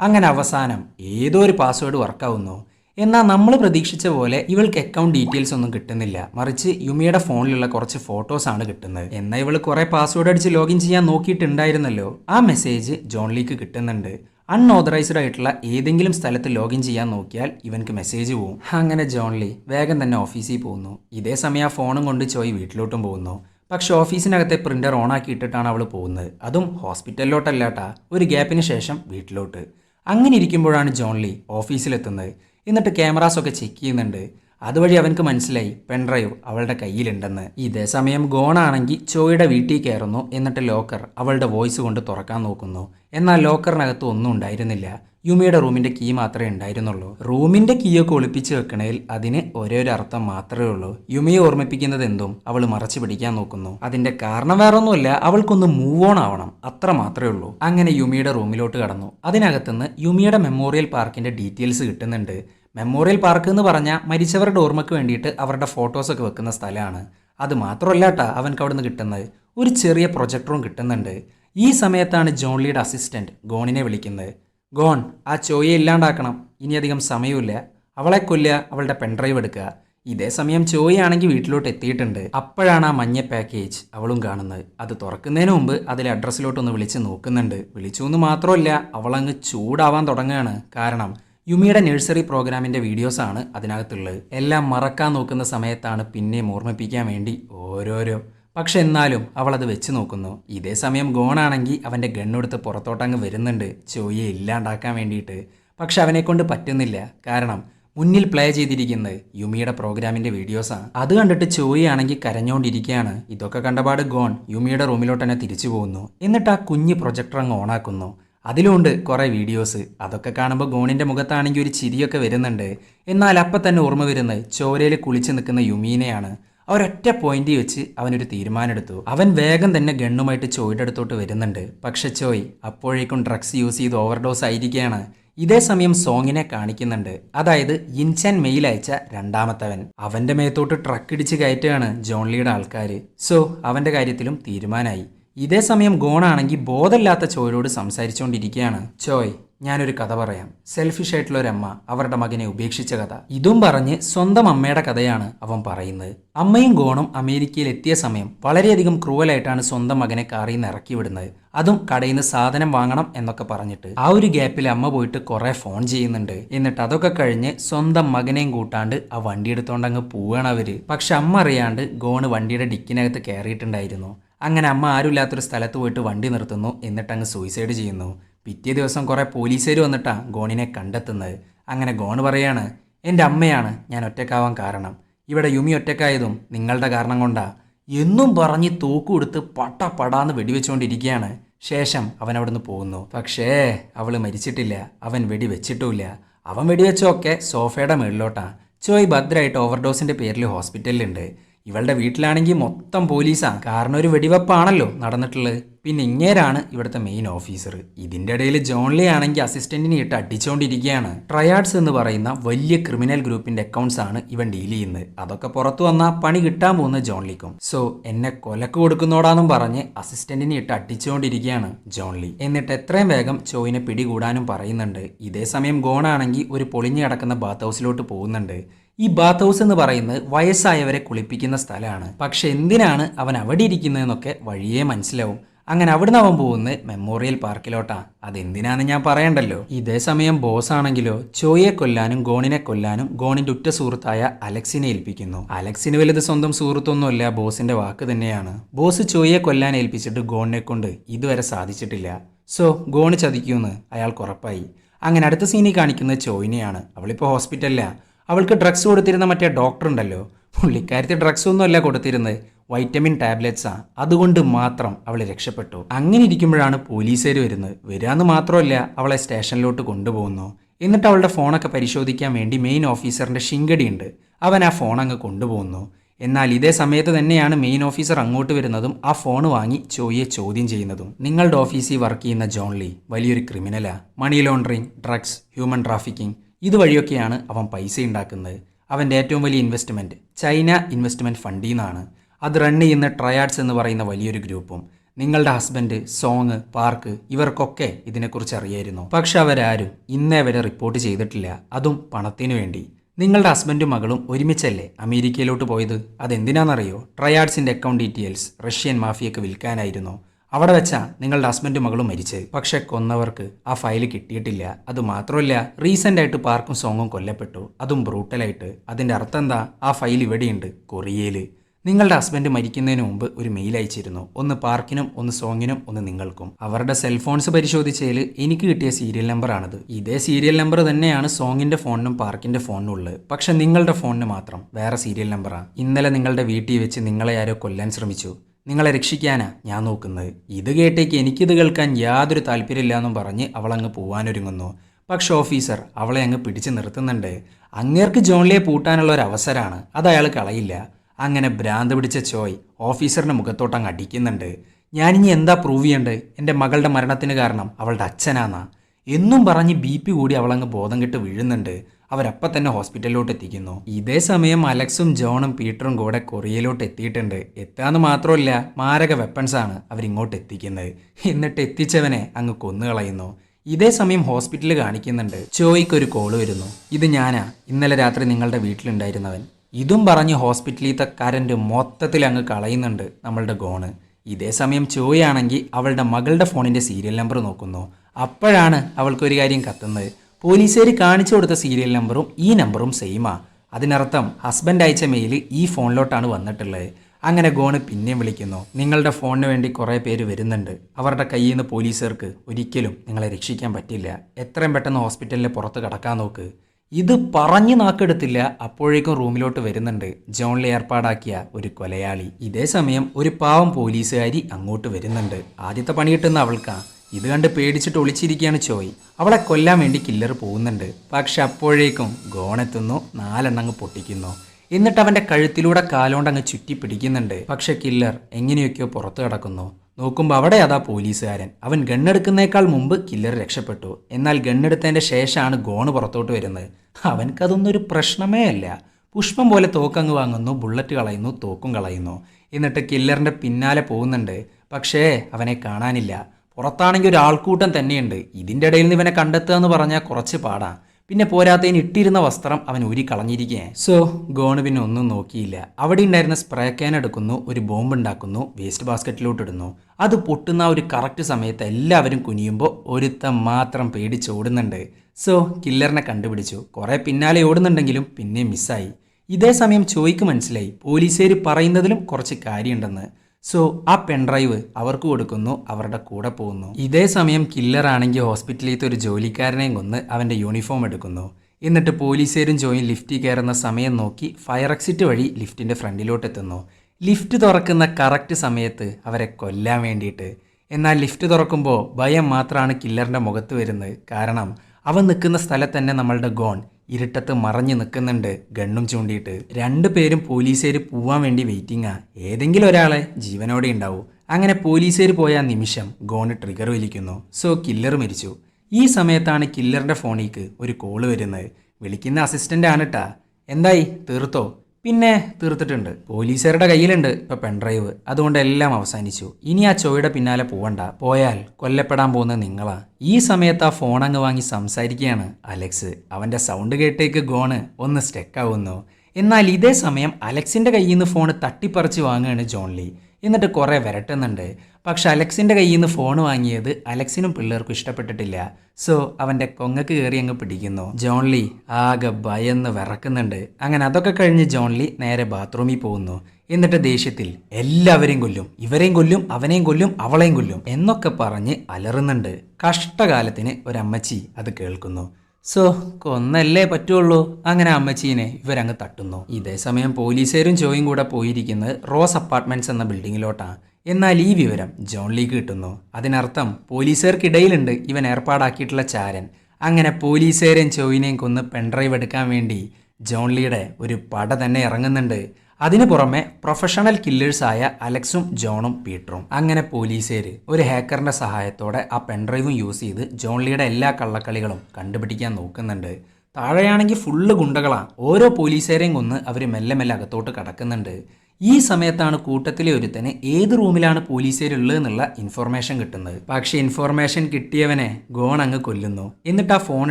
അങ്ങനെ അവസാനം ഏതോ ഒരു പാസ്വേഡ് വർക്കാവുന്നു എന്നാൽ നമ്മൾ പ്രതീക്ഷിച്ച പോലെ ഇവൾക്ക് അക്കൗണ്ട് ഡീറ്റെയിൽസ് ഒന്നും കിട്ടുന്നില്ല. മറിച്ച് യുമിയുടെ ഫോണിലുള്ള കുറച്ച് ഫോട്ടോസ് ആണ് കിട്ടുന്നത്. എന്നാൽ ഇവൾ കുറെ പാസ്വേഡ് അടിച്ച് ലോഗിൻ ചെയ്യാൻ നോക്കിയിട്ടുണ്ടായിരുന്നല്ലോ. ആ മെസ്സേജ് ജോൺലിക്ക് കിട്ടുന്നുണ്ട്. അൺഓതറൈസ്ഡ് ആയിട്ടുള്ള ഏതെങ്കിലും സ്ഥലത്ത് ലോഗിൻ ചെയ്യാൻ നോക്കിയാൽ ഇവൻക്ക് മെസ്സേജ് പോകും അങ്ങനെ ജോൺലി വേഗം തന്നെ ഓഫീസിൽ പോകുന്നു. ഇതേ സമയം ആ ഫോണും കൊണ്ട് ചോയി വീട്ടിലോട്ടും പോകുന്നു. പക്ഷെ ഓഫീസിനകത്തെ പ്രിന്റർ ഓൺ ആക്കി ഇട്ടിട്ടാണ് അവൾ പോകുന്നത്. അതും ഹോസ്പിറ്റലിലോട്ടല്ലാട്ടാ ഒരു ഗ്യാപ്പിന് ശേഷം വീട്ടിലോട്ട്. അങ്ങനെ ഇരിക്കുമ്പോഴാണ് ജോൺലി ഓഫീസിലെത്തുന്നത് എന്നിട്ട് ക്യാമറാസ് ഒക്കെ ചെക്ക് ചെയ്യുന്നുണ്ട്. അതുവഴി അവൻക്ക് മനസ്സിലായി പെൺഡ്രൈവ് അവളുടെ കയ്യിലുണ്ടെന്ന്. ഇതേ സമയം ഗോണാണെങ്കിൽ ചോയുടെ വീട്ടിൽ കയറുന്നു എന്നിട്ട് ലോക്കർ അവളുടെ വോയിസ് കൊണ്ട് തുറക്കാൻ നോക്കുന്നു. എന്നാൽ ലോക്കറിനകത്ത് ഒന്നും ഉണ്ടായിരുന്നില്ല. യുമിയുടെ റൂമിന്റെ കീ മാത്രമേ ഉണ്ടായിരുന്നുള്ളൂ. റൂമിന്റെ കീയൊക്കെ ഒളിപ്പിച്ച് വെക്കണേൽ അതിന് ഒരേ ഒരു അർത്ഥം മാത്രമേ ഉള്ളൂ. യുമിയെ ഓർമ്മിപ്പിക്കുന്നത് എന്തും അവൾ മറച്ചു പിടിക്കാൻ നോക്കുന്നു. അതിന്റെ കാരണം വേറെ ഒന്നുമില്ല അവൾക്കൊന്ന് മൂവ് ഓൺ ആവണം. അത്ര മാത്രമേ ഉള്ളൂ. അങ്ങനെ യുമിയുടെ റൂമിലോട്ട് കടന്നു. അതിനകത്തുനിന്ന് യുമിയുടെ മെമ്മോറിയൽ പാർക്കിന്റെ ഡീറ്റെയിൽസ് കിട്ടുന്നുണ്ട്. മെമ്മോറിയൽ പാർക്ക് എന്ന് പറഞ്ഞാൽ മരിച്ചവരുടെ ഓർമ്മയ്ക്ക് വേണ്ടിയിട്ട് അവരുടെ ഫോട്ടോസൊക്കെ വെക്കുന്ന സ്ഥലമാണ്. അത് മാത്രമല്ല കേട്ടാ അവൻക്ക് അവിടുന്ന് കിട്ടുന്നത്. ഒരു ചെറിയ പ്രൊജക്ടറും കിട്ടുന്നുണ്ട്. ഈ സമയത്താണ് ജോൺലിയുടെ അസിസ്റ്റന്റ് ഗോണിനെ വിളിക്കുന്നത്. ഗോൺ ആ ചോയെ ഇല്ലാണ്ടാക്കണം. ഇനിയധികം സമയമില്ല അവളെ കൊല്ലുക അവളുടെ പെൺഡ്രൈവ് എടുക്കുക. ഇതേ സമയം ചോയാണെങ്കിൽ വീട്ടിലോട്ട് എത്തിയിട്ടുണ്ട്. അപ്പോഴാണ് ആ മഞ്ഞ പാക്കേജ് അവളും കാണുന്നത്. അത് തുറക്കുന്നതിന് മുമ്പ് അതിലെ അഡ്രസ്സിലോട്ടൊന്ന് വിളിച്ച് നോക്കുന്നുണ്ട്. വിളിച്ചു എന്ന് മാത്രമല്ല അവളങ്ങ് ചൂടാവാൻ തുടങ്ങുകയാണ്. കാരണം യുമിയുടെ നഴ്സറി പ്രോഗ്രാമിന്റെ വീഡിയോസാണ് അതിനകത്തുള്ളത്. എല്ലാം മറക്കാൻ നോക്കുന്ന സമയത്താണ് പിന്നെയും ഓർമ്മിപ്പിക്കാൻ വേണ്ടി ഓരോരോ. പക്ഷെ എന്നാലും അവൾ അത് വെച്ച് നോക്കുന്നു. ഇതേ സമയം ഗോണാണെങ്കിൽ അവന്റെ ഗണ്ണെടുത്ത് പുറത്തോട്ടങ്ങ് വരുന്നുണ്ട്. ചോയെ ഇല്ലാണ്ടാക്കാൻ വേണ്ടിയിട്ട്. പക്ഷെ അവനെ കൊണ്ട് പറ്റുന്നില്ല. കാരണം മുന്നിൽ പ്ലേ ചെയ്തിരിക്കുന്നത് യുമിയുടെ പ്രോഗ്രാമിന്റെ വീഡിയോസാണ്. അത് കണ്ടിട്ട് ചോയാണെങ്കിൽ കരഞ്ഞുകൊണ്ടിരിക്കുകയാണ് ഇതൊക്കെ കണ്ടപാട് ഗോൺ യുമിയുടെ റൂമിലോട്ട് തന്നെ തിരിച്ചു പോകുന്നു. എന്നിട്ട് ആ കുഞ്ഞ് പ്രൊജക്ടർ അങ്ങ് ഓണാക്കുന്നു. അതിലുണ്ട് കുറേ വീഡിയോസ് അതൊക്കെ കാണുമ്പോൾ ഗോണിന്റെ മുഖത്താണെങ്കിൽ ഒരു ചിരിയൊക്കെ വരുന്നുണ്ട്. എന്നാൽ അപ്പം തന്നെ ഓർമ്മ വരുന്നത് ചോരയിൽ കുളിച്ച് നിൽക്കുന്ന യുമീനെയാണ്. ഒരൊറ്റ പോയിന്റ് വെച്ച് അവനൊരു തീരുമാനമെടുത്തു. അവൻ വേഗം തന്നെ ഗണ്ണുമായിട്ട് ചോയുടെ അടുത്തോട്ട് വരുന്നുണ്ട്. പക്ഷെ ചോയ് അപ്പോഴേക്കും ഡ്രഗ്സ് യൂസ് ചെയ്ത് ഓവർഡോസ് ആയിരിക്കുകയാണ്. ഇതേ സമയം സോങ്ങിനെ കാണിക്കുന്നുണ്ട്. അതായത് ഇൻചാൻ മെയിൽ അയച്ച രണ്ടാമത്തവൻ. അവന്റെ മേത്തോട്ട് ട്രക്ക് ഇടിച്ച് കയറ്റുകയാണ് ജോൺലിയുടെ ആൾക്കാർ സോ അവന്റെ കാര്യത്തിലും തീരുമാനമായി ഇതേ സമയം ഗോണാണെങ്കിൽ ബോധമില്ലാത്ത ചോയോട് സംസാരിച്ചുകൊണ്ടിരിക്കുകയാണ്. ചോയ് ഞാനൊരു കഥ പറയാം. സെൽഫിഷ് ആയിട്ടുള്ള ഒരു അമ്മ അവരുടെ മകനെ ഉപേക്ഷിച്ച കഥ. ഇതും പറഞ്ഞ് സ്വന്തം അമ്മയുടെ കഥയാണ് അവൻ പറയുന്നത്. അമ്മയും ഗോണും അമേരിക്കയിൽ എത്തിയ സമയം വളരെയധികം ക്രൂവലായിട്ടാണ് സ്വന്തം മകനെ കാറിൽ നിന്ന് ഇറക്കി വിടുന്നത്. അതും കടയിൽ നിന്ന് സാധനം വാങ്ങണം എന്നൊക്കെ പറഞ്ഞിട്ട്. ആ ഒരു ഗ്യാപ്പിൽ അമ്മ പോയിട്ട് കുറെ ഫോൺ ചെയ്യുന്നുണ്ട്. എന്നിട്ട് അതൊക്കെ കഴിഞ്ഞ് സ്വന്തം മകനെയും കൂട്ടാണ്ട് ആ വണ്ടി എടുത്തോണ്ട് അങ്ങ് പോവുകയാണ് അവർ. പക്ഷെ അമ്മ അറിയാണ്ട് ഗോണ് വണ്ടിയുടെ ഡിക്കിനകത്ത് കയറിയിട്ടുണ്ടായിരുന്നു. അങ്ങനെ അമ്മ ആരുമില്ലാത്തൊരു സ്ഥലത്ത് പോയിട്ട് വണ്ടി നിർത്തുന്നു എന്നിട്ട് അങ്ങ് സൂയിസൈഡ് ചെയ്യുന്നു. പിറ്റേ ദിവസം കുറേ പോലീസുകാർ വന്നിട്ടാണ് ഗോണിനെ കണ്ടെത്തുന്നത്. അങ്ങനെ ഗോൺ പറയാണ് എന്റെ അമ്മയാണ് ഞാൻ ഒറ്റക്കാവാൻ കാരണം. ഇവിടെ യുമി ഒറ്റക്കായതും നിങ്ങളുടെ കാരണം കൊണ്ടാ. എന്നും പറഞ്ഞ് തൂക്കു കൊടുത്ത് പട്ട പടാന്ന് വെടിവെച്ചുകൊണ്ടിരിക്കുകയാണ് ശേഷം അവൻ അവിടുന്ന് പോകുന്നു. പക്ഷേ അവൾ മരിച്ചിട്ടില്ല. അവൻ വെടിവെച്ചിട്ടുമില്ല അവൻ വെടിവെച്ചൊക്കെ സോഫയുടെ മുകളിലോട്ടാ ചോയ് ഭദ്രമായിട്ട് ഓവർഡോസിന്റെ പേരിൽ ഹോസ്പിറ്റലിലുണ്ട് ഇവളുടെ വീട്ടിലാണെങ്കിൽ മൊത്തം പോലീസാണ് കാരണം ഒരു വെടിവെപ്പാണല്ലോ നടന്നിട്ടുള്ളത്. പിന്നെ ഇങ്ങേരാണ് ഇവിടുത്തെ മെയിൻ ഓഫീസർ ഇതിന്റെ ഇടയിൽ ജോൺലി ആണെങ്കിൽ അസിസ്റ്റന്റിനെ ഇട്ട് അടിച്ചുകൊണ്ടിരിക്കുകയാണ് ട്രയാഡ്സ് എന്ന് പറയുന്ന വലിയ ക്രിമിനൽ ഗ്രൂപ്പിന്റെ അക്കൗണ്ട്സ് ആണ് ഇവൻ ഡീൽ ചെയ്യുന്നത്. അതൊക്കെ പുറത്തു വന്നാൽ പണി കിട്ടാൻ പോകുന്ന ജോൺലിക്കും. സോ എന്നെ കൊലക്ക് കൊടുക്കുന്നോടാന്നും പറഞ്ഞ് അസിസ്റ്റന്റിനെ ഇട്ട് അടിച്ചുകൊണ്ടിരിക്കുകയാണ് ജോൺലി. എന്നിട്ട് എത്രയും വേഗം ചോയിനെ പിടികൂടാനും പറയുന്നുണ്ട്. ഇതേ സമയം ഗോണാണെങ്കിൽ ഒരു പൊളിഞ്ഞു കിടക്കുന്ന ബാത്ത് ഹൗസിലോട്ട് പോകുന്നുണ്ട്. ഈ ബാത്ത് ഹൗസ് എന്ന് പറയുന്നത് വയസ്സായവരെ കുളിപ്പിക്കുന്ന സ്ഥലമാണ്. പക്ഷെ എന്തിനാണ് അവൻ അവിടെ ഇരിക്കുന്നതെന്നൊക്കെ വഴിയേ മനസ്സിലാവും. അങ്ങനെ അവിടുന്ന് അവൻ പോകുന്നത് മെമ്മോറിയൽ പാർക്കിലോട്ടാ. അതെന്തിനാന്ന് ഞാൻ പറയണ്ടല്ലോ? ഇതേ സമയം ബോസ് ആണെങ്കിലോ ചോയെ കൊല്ലാനും ഗോണിനെ കൊല്ലാനും ഗോണിന്റെ ഉറ്റ സുഹൃത്തായ അലക്സിനെ ഏൽപ്പിക്കുന്നു. അലക്സിന് വലുത് സ്വന്തം സുഹൃത്തൊന്നുമല്ല ബോസിന്റെ വാക്ക് തന്നെയാണ്. ബോസ് ചോയെ കൊല്ലാൻ ഏൽപ്പിച്ചിട്ട് ഗോണിനെ കൊണ്ട് ഇതുവരെ സാധിച്ചിട്ടില്ല. സോ ഗോണ് ചതിക്കുമെന്ന് അയാൾക്ക് ഉറപ്പായി. അങ്ങനെ അടുത്ത സീനിൽ കാണിക്കുന്നത് ചോയിനെയാണ്. അവളിപ്പോൾ ഹോസ്പിറ്റലിലാണ് അവൾക്ക് ഡ്രഗ്സ് കൊടുത്തിരുന്ന മറ്റേ ഡോക്ടർ ഉണ്ടല്ലോ. പുള്ളിക്കാരത്തി ഡ്രഗ്സ് ഒന്നുമല്ല കൊടുത്തിരുന്നത്. വൈറ്റമിൻ ടാബ്ലറ്റ്സാണ് അതുകൊണ്ട് മാത്രം അവൾ രക്ഷപ്പെട്ടു. അങ്ങനെ ഇരിക്കുമ്പോഴാണ് പോലീസുകാർ വരുന്നത്. വരാന്ന് മാത്രമല്ല അവളെ സ്റ്റേഷനിലോട്ട് കൊണ്ടുപോകുന്നു. എന്നിട്ട് അവളുടെ ഫോണൊക്കെ പരിശോധിക്കാൻ വേണ്ടി മെയിൻ ഓഫീസറിന്റെ ഉണ്ട്. അവൻ ആ ഫോൺ അങ്ങ് കൊണ്ടുപോകുന്നു. എന്നാൽ ഇതേ സമയത്ത് തന്നെയാണ് മെയിൻ ഓഫീസർ അങ്ങോട്ട് വരുന്നതും ആ ഫോൺ വാങ്ങി ചോയെ ചോദ്യം ചെയ്യുന്നതും. നിങ്ങളുടെ ഓഫീസിൽ വർക്ക് ചെയ്യുന്ന ജോൺലി വലിയൊരു ക്രിമിനലാ money laundering drugs human trafficking ഇതുവഴിയൊക്കെയാണ് അവൻ പൈസ ഉണ്ടാക്കുന്നത് അവന്റെ ഏറ്റവും വലിയ ഇൻവെസ്റ്റ്മെന്റ് ചൈന ഇൻവെസ്റ്റ്മെന്റ് ഫണ്ടിൽ നിന്നാണ് അത് റൺ ചെയ്യുന്ന ട്രയാഡ്സ് എന്ന് പറയുന്ന വലിയൊരു ഗ്രൂപ്പും. നിങ്ങളുടെ ഹസ്ബൻഡ് സോങ് പാർക്ക് ഇവർക്കൊക്കെ ഇതിനെക്കുറിച്ച് അറിയായിരുന്നു. പക്ഷെ അവരാരും ഇന്നേ വരെ റിപ്പോർട്ട് ചെയ്തിട്ടില്ല. അതും പണത്തിനു വേണ്ടി. നിങ്ങളുടെ ഹസ്ബൻഡും മകളും ഒരുമിച്ചല്ലേ അമേരിക്കയിലോട്ട് പോയത്? അതെന്തിനാണെന്നറിയോ ട്രയാഡ്സിന്റെ അക്കൗണ്ട് ഡീറ്റെയിൽസ് റഷ്യൻ മാഫിയക്ക് വിൽക്കാനായിരുന്നു. അവിടെ വെച്ചാ നിങ്ങളുടെ ഹസ്ബൻഡും മകളും മരിച്ചത് പക്ഷെ കൊന്നവർക്ക് ആ ഫയൽ കിട്ടിയിട്ടില്ല. അത് മാത്രമല്ല റീസെന്റ് ആയിട്ട് പാർക്കും സോങ്ങും കൊല്ലപ്പെട്ടു. അതും ബ്രൂട്ടലായിട്ട്. അതിന്റെ അർത്ഥം എന്താ? ആ ഫയൽ ഇവിടെയുണ്ട് കൊറിയയിൽ നിങ്ങളുടെ ഹസ്ബൻഡ് മരിക്കുന്നതിന് മുമ്പ് ഒരു മെയിൽ അയച്ചിരുന്നു. ഒന്ന് പാർക്കിനും ഒന്ന് സോങ്ങിനും ഒന്ന് നിങ്ങൾക്കും. അവരുടെ സെൽഫോൺസ് പരിശോധിച്ചതിൽ എനിക്ക് കിട്ടിയ സീരിയൽ നമ്പറാണത്. ഇതേ സീരിയൽ നമ്പർ തന്നെയാണ് സോങ്ങിന്റെ ഫോണിനും പാർക്കിന്റെ ഫോണിനും ഉള്ളത്. പക്ഷെ നിങ്ങളുടെ ഫോണിന് മാത്രം വേറെ സീരിയൽ നമ്പറാണ് ഇന്നലെ നിങ്ങളുടെ വീട്ടിൽ വെച്ച് നിങ്ങളെ ആരോ കൊല്ലാൻ ശ്രമിച്ചു. നിങ്ങളെ രക്ഷിക്കാനാ ഞാൻ നോക്കുന്നത്. ഇത് കേട്ടേക്ക് എനിക്കിത് കേൾക്കാൻ യാതൊരു താല്പര്യമില്ല എന്നും പറഞ്ഞ് അവളങ്ങ് പോവാനൊരുങ്ങുന്നു. പക്ഷെ ഓഫീസർ അവളെ അങ്ങ് പിടിച്ചു നിർത്തുന്നുണ്ട്. അങ്ങേർക്ക് ജോൺലിയെ പൂട്ടാനുള്ള ഒരു അവസരമാണ് അത് അയാൾ കളയില്ല. അങ്ങനെ ഭ്രാന്ത് പിടിച്ച ചോയ് ഓഫീസറിന് മുഖത്തോട്ട് അങ്ങ് അടിക്കുന്നുണ്ട്. ഞാനിനി എന്താ പ്രൂവ് ചെയ്യേണ്ടത്? എന്റെ മകളുടെ മരണത്തിന് കാരണം അവളുടെ അച്ഛനാന്നാ. എന്നും പറഞ്ഞ് ബി പി കൂടി അവളങ്ങ് ബോധം കെട്ട് വീഴുന്നുണ്ട്. അവരപ്പം തന്നെ ഹോസ്പിറ്റലിലോട്ട് എത്തിക്കുന്നു ഇതേ സമയം അലക്സും ജോണും പീറ്ററും കൂടെ കൊറിയയിലോട്ട് എത്തിയിട്ടുണ്ട് എത്താന്ന് മാത്രമല്ല മാരക വെപ്പൺസ് ആണ് അവരിങ്ങോട്ട് എത്തിക്കുന്നത് എന്നിട്ട് എത്തിച്ചവനെ അങ്ങ് കൊന്നുകളയുന്നു. ഇതേ സമയം ഹോസ്പിറ്റലിൽ കാണിക്കുന്നുണ്ട്. ചോയ്ക്ക് ഒരു കോൾ വരുന്നു. ഇത് ഞാനാ. ഇന്നലെ രാത്രി നിങ്ങളുടെ വീട്ടിലുണ്ടായിരുന്നവൻ. ഇതും പറഞ്ഞ് ഹോസ്പിറ്റലിലത്തെ കരണ്ട് മൊത്തത്തിൽ അങ്ങ് കളയുന്നുണ്ട് നമ്മളുടെ ഗോണ്. ഇതേ സമയം ചോയാണെങ്കിൽ അവളുടെ മകളുടെ ഫോണിന്റെ സീരിയൽ നമ്പർ നോക്കുന്നു. അപ്പോഴാണ് അവൾക്കൊരു കാര്യം കത്തുന്നത്. പോലീസുകാർ കാണിച്ചു കൊടുത്ത സീരിയൽ നമ്പറും ഈ നമ്പറും സെയിമാ അതിനർത്ഥം ഹസ്ബൻഡ് അയച്ച മെയിൽ ഈ ഫോണിലോട്ടാണ് വന്നിട്ടുള്ളത്. അങ്ങനെ ഗോണ് പിന്നെയും വിളിക്കുന്നു. നിങ്ങളുടെ ഫോണിന് വേണ്ടി കുറേ പേര് വരുന്നുണ്ട്. അവരുടെ കയ്യിൽ നിന്ന് പോലീസുകാർക്ക് ഒരിക്കലും നിങ്ങളെ രക്ഷിക്കാൻ പറ്റില്ല. എത്രയും പെട്ടെന്ന് ഹോസ്പിറ്റലിൽ പുറത്ത് കടക്കാൻ നോക്ക്. ഇത് പറഞ്ഞു നാക്കെടുത്തില്ല. അപ്പോഴേക്കും റൂമിലോട്ട് വരുന്നുണ്ട്. ജോണിൽ ഏർപ്പാടാക്കിയ ഒരു കൊലയാളി. ഇതേ സമയം ഒരു പാവം പോലീസുകാരി അങ്ങോട്ട് വരുന്നുണ്ട്. ആദ്യത്തെ പണി കിട്ടുന്ന അവൾക്കാ. ഇത് കണ്ട് പേടിച്ചിട്ട് ഒളിച്ചിരിക്കുകയാണ് ചോയ്. അവളെ കൊല്ലാൻ വേണ്ടി കില്ലർ പോകുന്നുണ്ട്. പക്ഷെ അപ്പോഴേക്കും ഗോണെത്തുന്നു നാലെണ്ണങ്ങ് പൊട്ടിക്കുന്നു. എന്നിട്ട് അവന്റെ കഴുത്തിലൂടെ കാലോണ്ട് അങ്ങ് ചുറ്റി പിടിക്കുന്നുണ്ട്. പക്ഷെ കില്ലർ എങ്ങനെയൊക്കെയോ പുറത്തു കിടക്കുന്നു. നോക്കുമ്പോൾ അവിടെ അതാ പോലീസുകാരൻ. അവൻ ഗണ്ണെടുക്കുന്നേക്കാൾ മുമ്പ് കില്ലർ രക്ഷപ്പെട്ടു. എന്നാൽ ഗണ്ണെടുത്തതിന്റെ ശേഷമാണ് ഗോണ് പുറത്തോട്ട് വരുന്നത്. അവൻക്കതൊന്നും ഒരു പ്രശ്നമേ അല്ല. പുഷ്പം പോലെ തോക്കങ്ങ് വാങ്ങുന്നു ബുള്ളറ്റ് കളയുന്നു തോക്കും കളയുന്നു. എന്നിട്ട് കില്ലറിന്റെ പിന്നാലെ പോകുന്നുണ്ട്. പക്ഷേ അവനെ കാണാനില്ല. പുറത്താണെങ്കിൽ ഒരു ആൾക്കൂട്ടം തന്നെയുണ്ട്. ഇതിന്റെ ഇടയിൽ നിന്ന് ഇവനെ കണ്ടെത്തുക എന്ന് പറഞ്ഞാൽ കുറച്ച് പാടാ. പിന്നെ പോരാത്തതിന് ഇട്ടിരുന്ന വസ്ത്രം അവൻ ഊരി കളഞ്ഞിരിക്കേ. സോ ഗോണ് പിന്നെ ഒന്നും നോക്കിയില്ല. അവിടെ ഉണ്ടായിരുന്ന സ്പ്രേ ക്യാൻ എടുക്കുന്നു ഒരു ബോംബ് ഉണ്ടാക്കുന്നു വേസ്റ്റ് ബാസ്ക്കറ്റിലോട്ട് ഇടുന്നു. അത് പൊട്ടുന്ന ഒരു കറക്റ്റ് സമയത്ത് എല്ലാവരും കുനിയുമ്പോൾ ഒരുത്തൻ മാത്രം പേടിച്ചോടുന്നുണ്ട് സോ കില്ലറിനെ കണ്ടുപിടിച്ചു. കുറേ പിന്നാലെ ഓടുന്നുണ്ടെങ്കിലും പിന്നെ മിസ്സായി. ഇതേ സമയം ചോയ്ക്ക് മനസ്സിലായി. പോലീസുകാർ പറയുന്നതിലും കുറച്ച് കാര്യമുണ്ടെന്ന്. സോ ആ പെൺഡ്രൈവ് അവർക്ക് കൊടുക്കുന്നു അവരുടെ കൂടെ പോകുന്നു. ഇതേ സമയം കില്ലർ ആണെങ്കിൽ ഹോസ്പിറ്റലിലത്തെ ഒരു ജോലിക്കാരനെയും കൊന്ന് അവന്റെ യൂണിഫോം എടുക്കുന്നു. എന്നിട്ട് പോലീസുകാരും ജോയിൻ ലിഫ്റ്റിൽ കയറുന്ന സമയം നോക്കി ഫയർ എക്സിറ്റ് വഴി ലിഫ്റ്റിന്റെ ഫ്രണ്ടിലോട്ട് എത്തുന്നു. ലിഫ്റ്റ് തുറക്കുന്ന കറക്റ്റ് സമയത്ത് അവരെ കൊല്ലാൻ വേണ്ടിയിട്ട്. എന്നാൽ ലിഫ്റ്റ് തുറക്കുമ്പോൾ ഭയം മാത്രമാണ് കില്ലറിന്റെ മുഖത്ത് വരുന്നത്. കാരണം അവൻ നിൽക്കുന്ന സ്ഥലത്ത് തന്നെ നമ്മളുടെ ഗോൺ ഇരുട്ടത്ത് മറഞ്ഞു നിൽക്കുന്നുണ്ട് ഗണ്ണും ചൂണ്ടിയിട്ട്. രണ്ടു പേരും പോലീസുകാർ പോവാൻ വേണ്ടി വെയിറ്റിംഗാ ഏതെങ്കിലും ഒരാളെ ജീവനോടെ ഉണ്ടാവൂ. അങ്ങനെ പോലീസുകാർ പോയ നിമിഷം ഗോണ് ട്രിഗർ വലിക്കുന്നു. സോ കില്ലർ മരിച്ചു. ഈ സമയത്താണ് കില്ലറിന്റെ ഫോണിലേക്ക് ഒരു കോൾ വരുന്നത്. വിളിക്കുന്ന അസിസ്റ്റന്റ് ആണ് കേട്ടാ എന്തായി? തീർത്തോ? പിന്നെ തീർത്തിട്ടുണ്ട്. പോലീസുകാരുടെ കയ്യിലുണ്ട് ഇപ്പൊ പെൺഡ്രൈവ് അതുകൊണ്ട് എല്ലാം അവസാനിച്ചു. ഇനി ആ ചോയുടെ പിന്നാലെ പോവണ്ട. പോയാൽ കൊല്ലപ്പെടാൻ പോകുന്നത് നിങ്ങളാ. ഈ സമയത്ത് ആ ഫോൺ അങ്ങ് വാങ്ങി സംസാരിക്കുകയാണ് അലക്സ്. അവന്റെ സൗണ്ട് കേട്ടേക്ക് ഗോണ് ഒന്ന് സ്റ്റെക്കാവുന്നു എന്നാൽ ഇതേ സമയം അലക്സിന്റെ കയ്യിൽ നിന്ന് ഫോൺ തട്ടിപ്പറിച്ച് വാങ്ങുകയാണ് ജോൺലി. എന്നിട്ട് കുറേ വരട്ടുന്നുണ്ട്. പക്ഷെ അലക്സിന്റെ കയ്യിൽ നിന്ന് ഫോൺ വാങ്ങിയത് അലക്സിനും പിള്ളേർക്കും ഇഷ്ടപ്പെട്ടിട്ടില്ല. സോ അവന്റെ കൊങ്ങക്ക് കയറി അങ്ങ് പിടിക്കുന്നു. ജോൺലി ആകെ ഭയന്ന് വിറക്കുന്നുണ്ട്. അങ്ങനെ അതൊക്കെ കഴിഞ്ഞ് ജോൺലി നേരെ ബാത്റൂമിൽ പോകുന്നു. എന്നിട്ട് ദേഷ്യത്തിൽ എല്ലാവരെയും കൊല്ലും ഇവരെയും കൊല്ലും അവനെയും കൊല്ലും അവളെയും കൊല്ലും എന്നൊക്കെ പറഞ്ഞ് അലറുന്നുണ്ട്. കഷ്ടകാലത്തിന് ഒരമ്മച്ചി അത് കേൾക്കുന്നു. സോ കൊന്നല്ലേ പറ്റുള്ളൂ. അങ്ങനെ അമ്മച്ചീനെ ഇവരങ്ങ് തട്ടുന്നു. ഇതേ സമയം പോലീസുകാരും ചോയും കൂടെ പോയിരിക്കുന്നത് റോസ് അപ്പാർട്ട്മെന്റ്സ് എന്ന ബിൽഡിങ്ങിലോട്ടാണ് എന്നാൽ ഈ വിവരം ജോൺലിക്ക് കിട്ടുന്നു. അതിനർത്ഥം പോലീസുകാർക്കിടയിലുണ്ട് ഇവൻ ഏർപ്പാടാക്കിയിട്ടുള്ള ചാരൻ. അങ്ങനെ പോലീസുകാരെയും ചോയിനെയും കൊന്ന് പെൺഡ്രൈവ് എടുക്കാൻ വേണ്ടി ജോൺലിയുടെ ഒരു പട തന്നെ ഇറങ്ങുന്നുണ്ട്. അതിനു പുറമെ പ്രൊഫഷണൽ കില്ലേഴ്സായ അലക്സും ജോണും പീറ്ററും. അങ്ങനെ പോലീസേര് ഒരു ഹാക്കറിന്റെ സഹായത്തോടെ ആ പെൺഡ്രൈവും യൂസ് ചെയ്ത് ജോൺലിയുടെ എല്ലാ കള്ളക്കളികളും കണ്ടുപിടിക്കാൻ നോക്കുന്നുണ്ട്. താഴെയാണെങ്കിൽ ഫുള്ള് ഗുണ്ടകളാണ് ഓരോ പോലീസുകാരെയും കൊന്ന് അവർ മെല്ലെ മെല്ലെ അകത്തോട്ട് കടക്കുന്നുണ്ട്. ഈ സമയത്താണ് കൂട്ടത്തിലെ ഒരുത്തന് ഏത് റൂമിലാണ് പോലീസുകാരുള്ളത് എന്നുള്ള ഇൻഫർമേഷൻ കിട്ടുന്നത്. പക്ഷേ ഇൻഫർമേഷൻ കിട്ടിയവനെ ഗോൺ അങ്ങ് കൊല്ലുന്നു. എന്നിട്ട് ആ ഫോൺ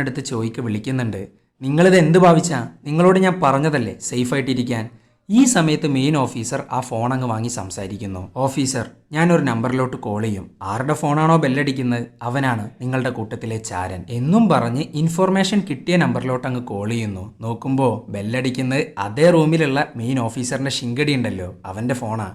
എടുത്ത് ചോയ്ക്ക് വിളിക്കുന്നുണ്ട്. നിങ്ങളിത് എന്ത് ഭാവിച്ചാ? നിങ്ങളോട് ഞാൻ പറഞ്ഞതല്ലേ? സേഫായിട്ടിരിക്കാൻ ഈ സമയത്ത് മെയിൻ ഓഫീസർ ആ ഫോൺ അങ്ങ് വാങ്ങി സംസാരിക്കുന്നു. ഓഫീസർ ഞാനൊരു നമ്പറിലോട്ട് കോൾ ചെയ്യും. ആരുടെ ഫോണാണോ ബെല്ലടിക്കുന്നത് അവനാണ് നിങ്ങളുടെ കൂട്ടത്തിലെ ചാരൻ. എന്നും പറഞ്ഞ് ഇൻഫർമേഷൻ കിട്ടിയ നമ്പറിലോട്ട് അങ്ങ് കോൾ ചെയ്യുന്നു. നോക്കുമ്പോൾ ബെല്ലടിക്കുന്നത് അതേ റൂമിലുള്ള മെയിൻ ഓഫീസറിന്റെ ശിങ്കടി ഉണ്ടല്ലോ അവന്റെ ഫോണാ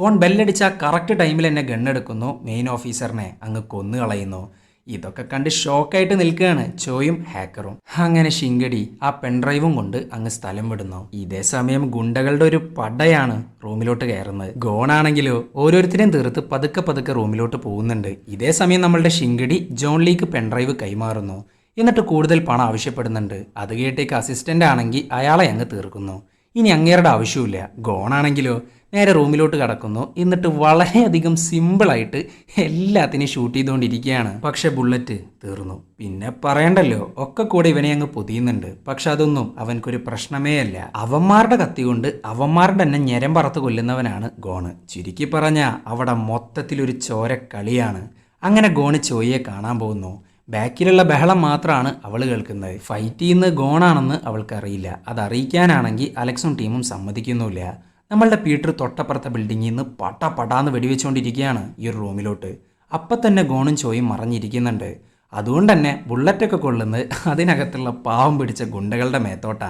ഫോൺ ബെല്ലടിച്ച കറക്റ്റ് ടൈമിൽ എന്നെ ഗണ്ണെടുക്കുന്നു മെയിൻ ഓഫീസറിനെ അങ്ങ് കൊന്നു കളയുന്നു ഇതൊക്കെ കണ്ട് ഷോക്കായിട്ട് നിൽക്കുകയാണ് ചോയും ഹാക്കറും. അങ്ങനെ ശിങ്കടി ആ പെൺഡ്രൈവും കൊണ്ട് അങ്ങ് സ്ഥലം വിടുന്നു. ഇതേ സമയം ഗുണ്ടകളുടെ ഒരു പടയാണ് റൂമിലോട്ട് കയറുന്നത്. ഗോണാണെങ്കിലോ ഓരോരുത്തരെയും തീർത്ത് പതുക്കെ പതുക്കെ റൂമിലോട്ട് പോകുന്നുണ്ട്. ഇതേ സമയം നമ്മളുടെ ശിങ്കടി ജോൺ ലീക്ക് പെൺഡ്രൈവ് കൈമാറുന്നു. എന്നിട്ട് കൂടുതൽ പണം ആവശ്യപ്പെടുന്നുണ്ട്. അത് കേട്ടേക്ക് അസിസ്റ്റന്റ് ആണെങ്കിൽ അയാളെ അങ്ങ് തീർക്കുന്നു. ഇനി അങ്ങേരുടെ ആവശ്യമില്ല ഗോണാണെങ്കിലോ നേരെ റൂമിലോട്ട് കടക്കുന്നു. എന്നിട്ട് വളരെയധികം സിമ്പിളായിട്ട് എല്ലാത്തിനെയും ഷൂട്ട് ചെയ്തുകൊണ്ടിരിക്കുകയാണ്. പക്ഷെ ബുള്ളറ്റ് തീർന്നു. പിന്നെ പറയണ്ടല്ലോ ഒക്കെ കൂടെ ഇവനെ അങ്ങ് പൊതിയുന്നുണ്ട്. പക്ഷെ അതൊന്നും അവൻക്കൊരു പ്രശ്നമേ അല്ല. അവന്മാരുടെ കത്തി കൊണ്ട് അവന്മാരുടെ തന്നെ ഞെരം പറത്ത് കൊല്ലുന്നവനാണ് ഗോണ്. ചുരുക്കി പറഞ്ഞ അവിടെ മൊത്തത്തിലൊരു ചോര കളിയാണ്. അങ്ങനെ ഗോണ് ചോയെ കാണാൻ പോകുന്നു. ബാക്കിലുള്ള ബഹളം മാത്രമാണ് അവൾ കേൾക്കുന്നത്. ഫൈറ്റ് ചെയ്യുന്നത് ഗോണാണെന്ന് അവൾക്കറിയില്ല. അത് അറിയിക്കാനാണെങ്കിൽ അലക്സും ടീമും സമ്മതിക്കുന്നുമില്ല. നമ്മളുടെ പീറ്റർ തൊട്ടപ്പുറത്തെ ബിൽഡിങ്ങിൽ നിന്ന് പട്ട പടാന്ന് വെടിവെച്ചുകൊണ്ടിരിക്കുകയാണ് ഈ ഒരു റൂമിലോട്ട് അപ്പം തന്നെ ഗോണും ചോയും മറഞ്ഞിരിക്കുന്നുണ്ട്. അതുകൊണ്ട് തന്നെ ബുള്ളറ്റൊക്കെ കൊള്ളുന്നത് അതിനകത്തുള്ള പാവം പിടിച്ച ഗുണ്ടകളുടെ മേത്തോട്ട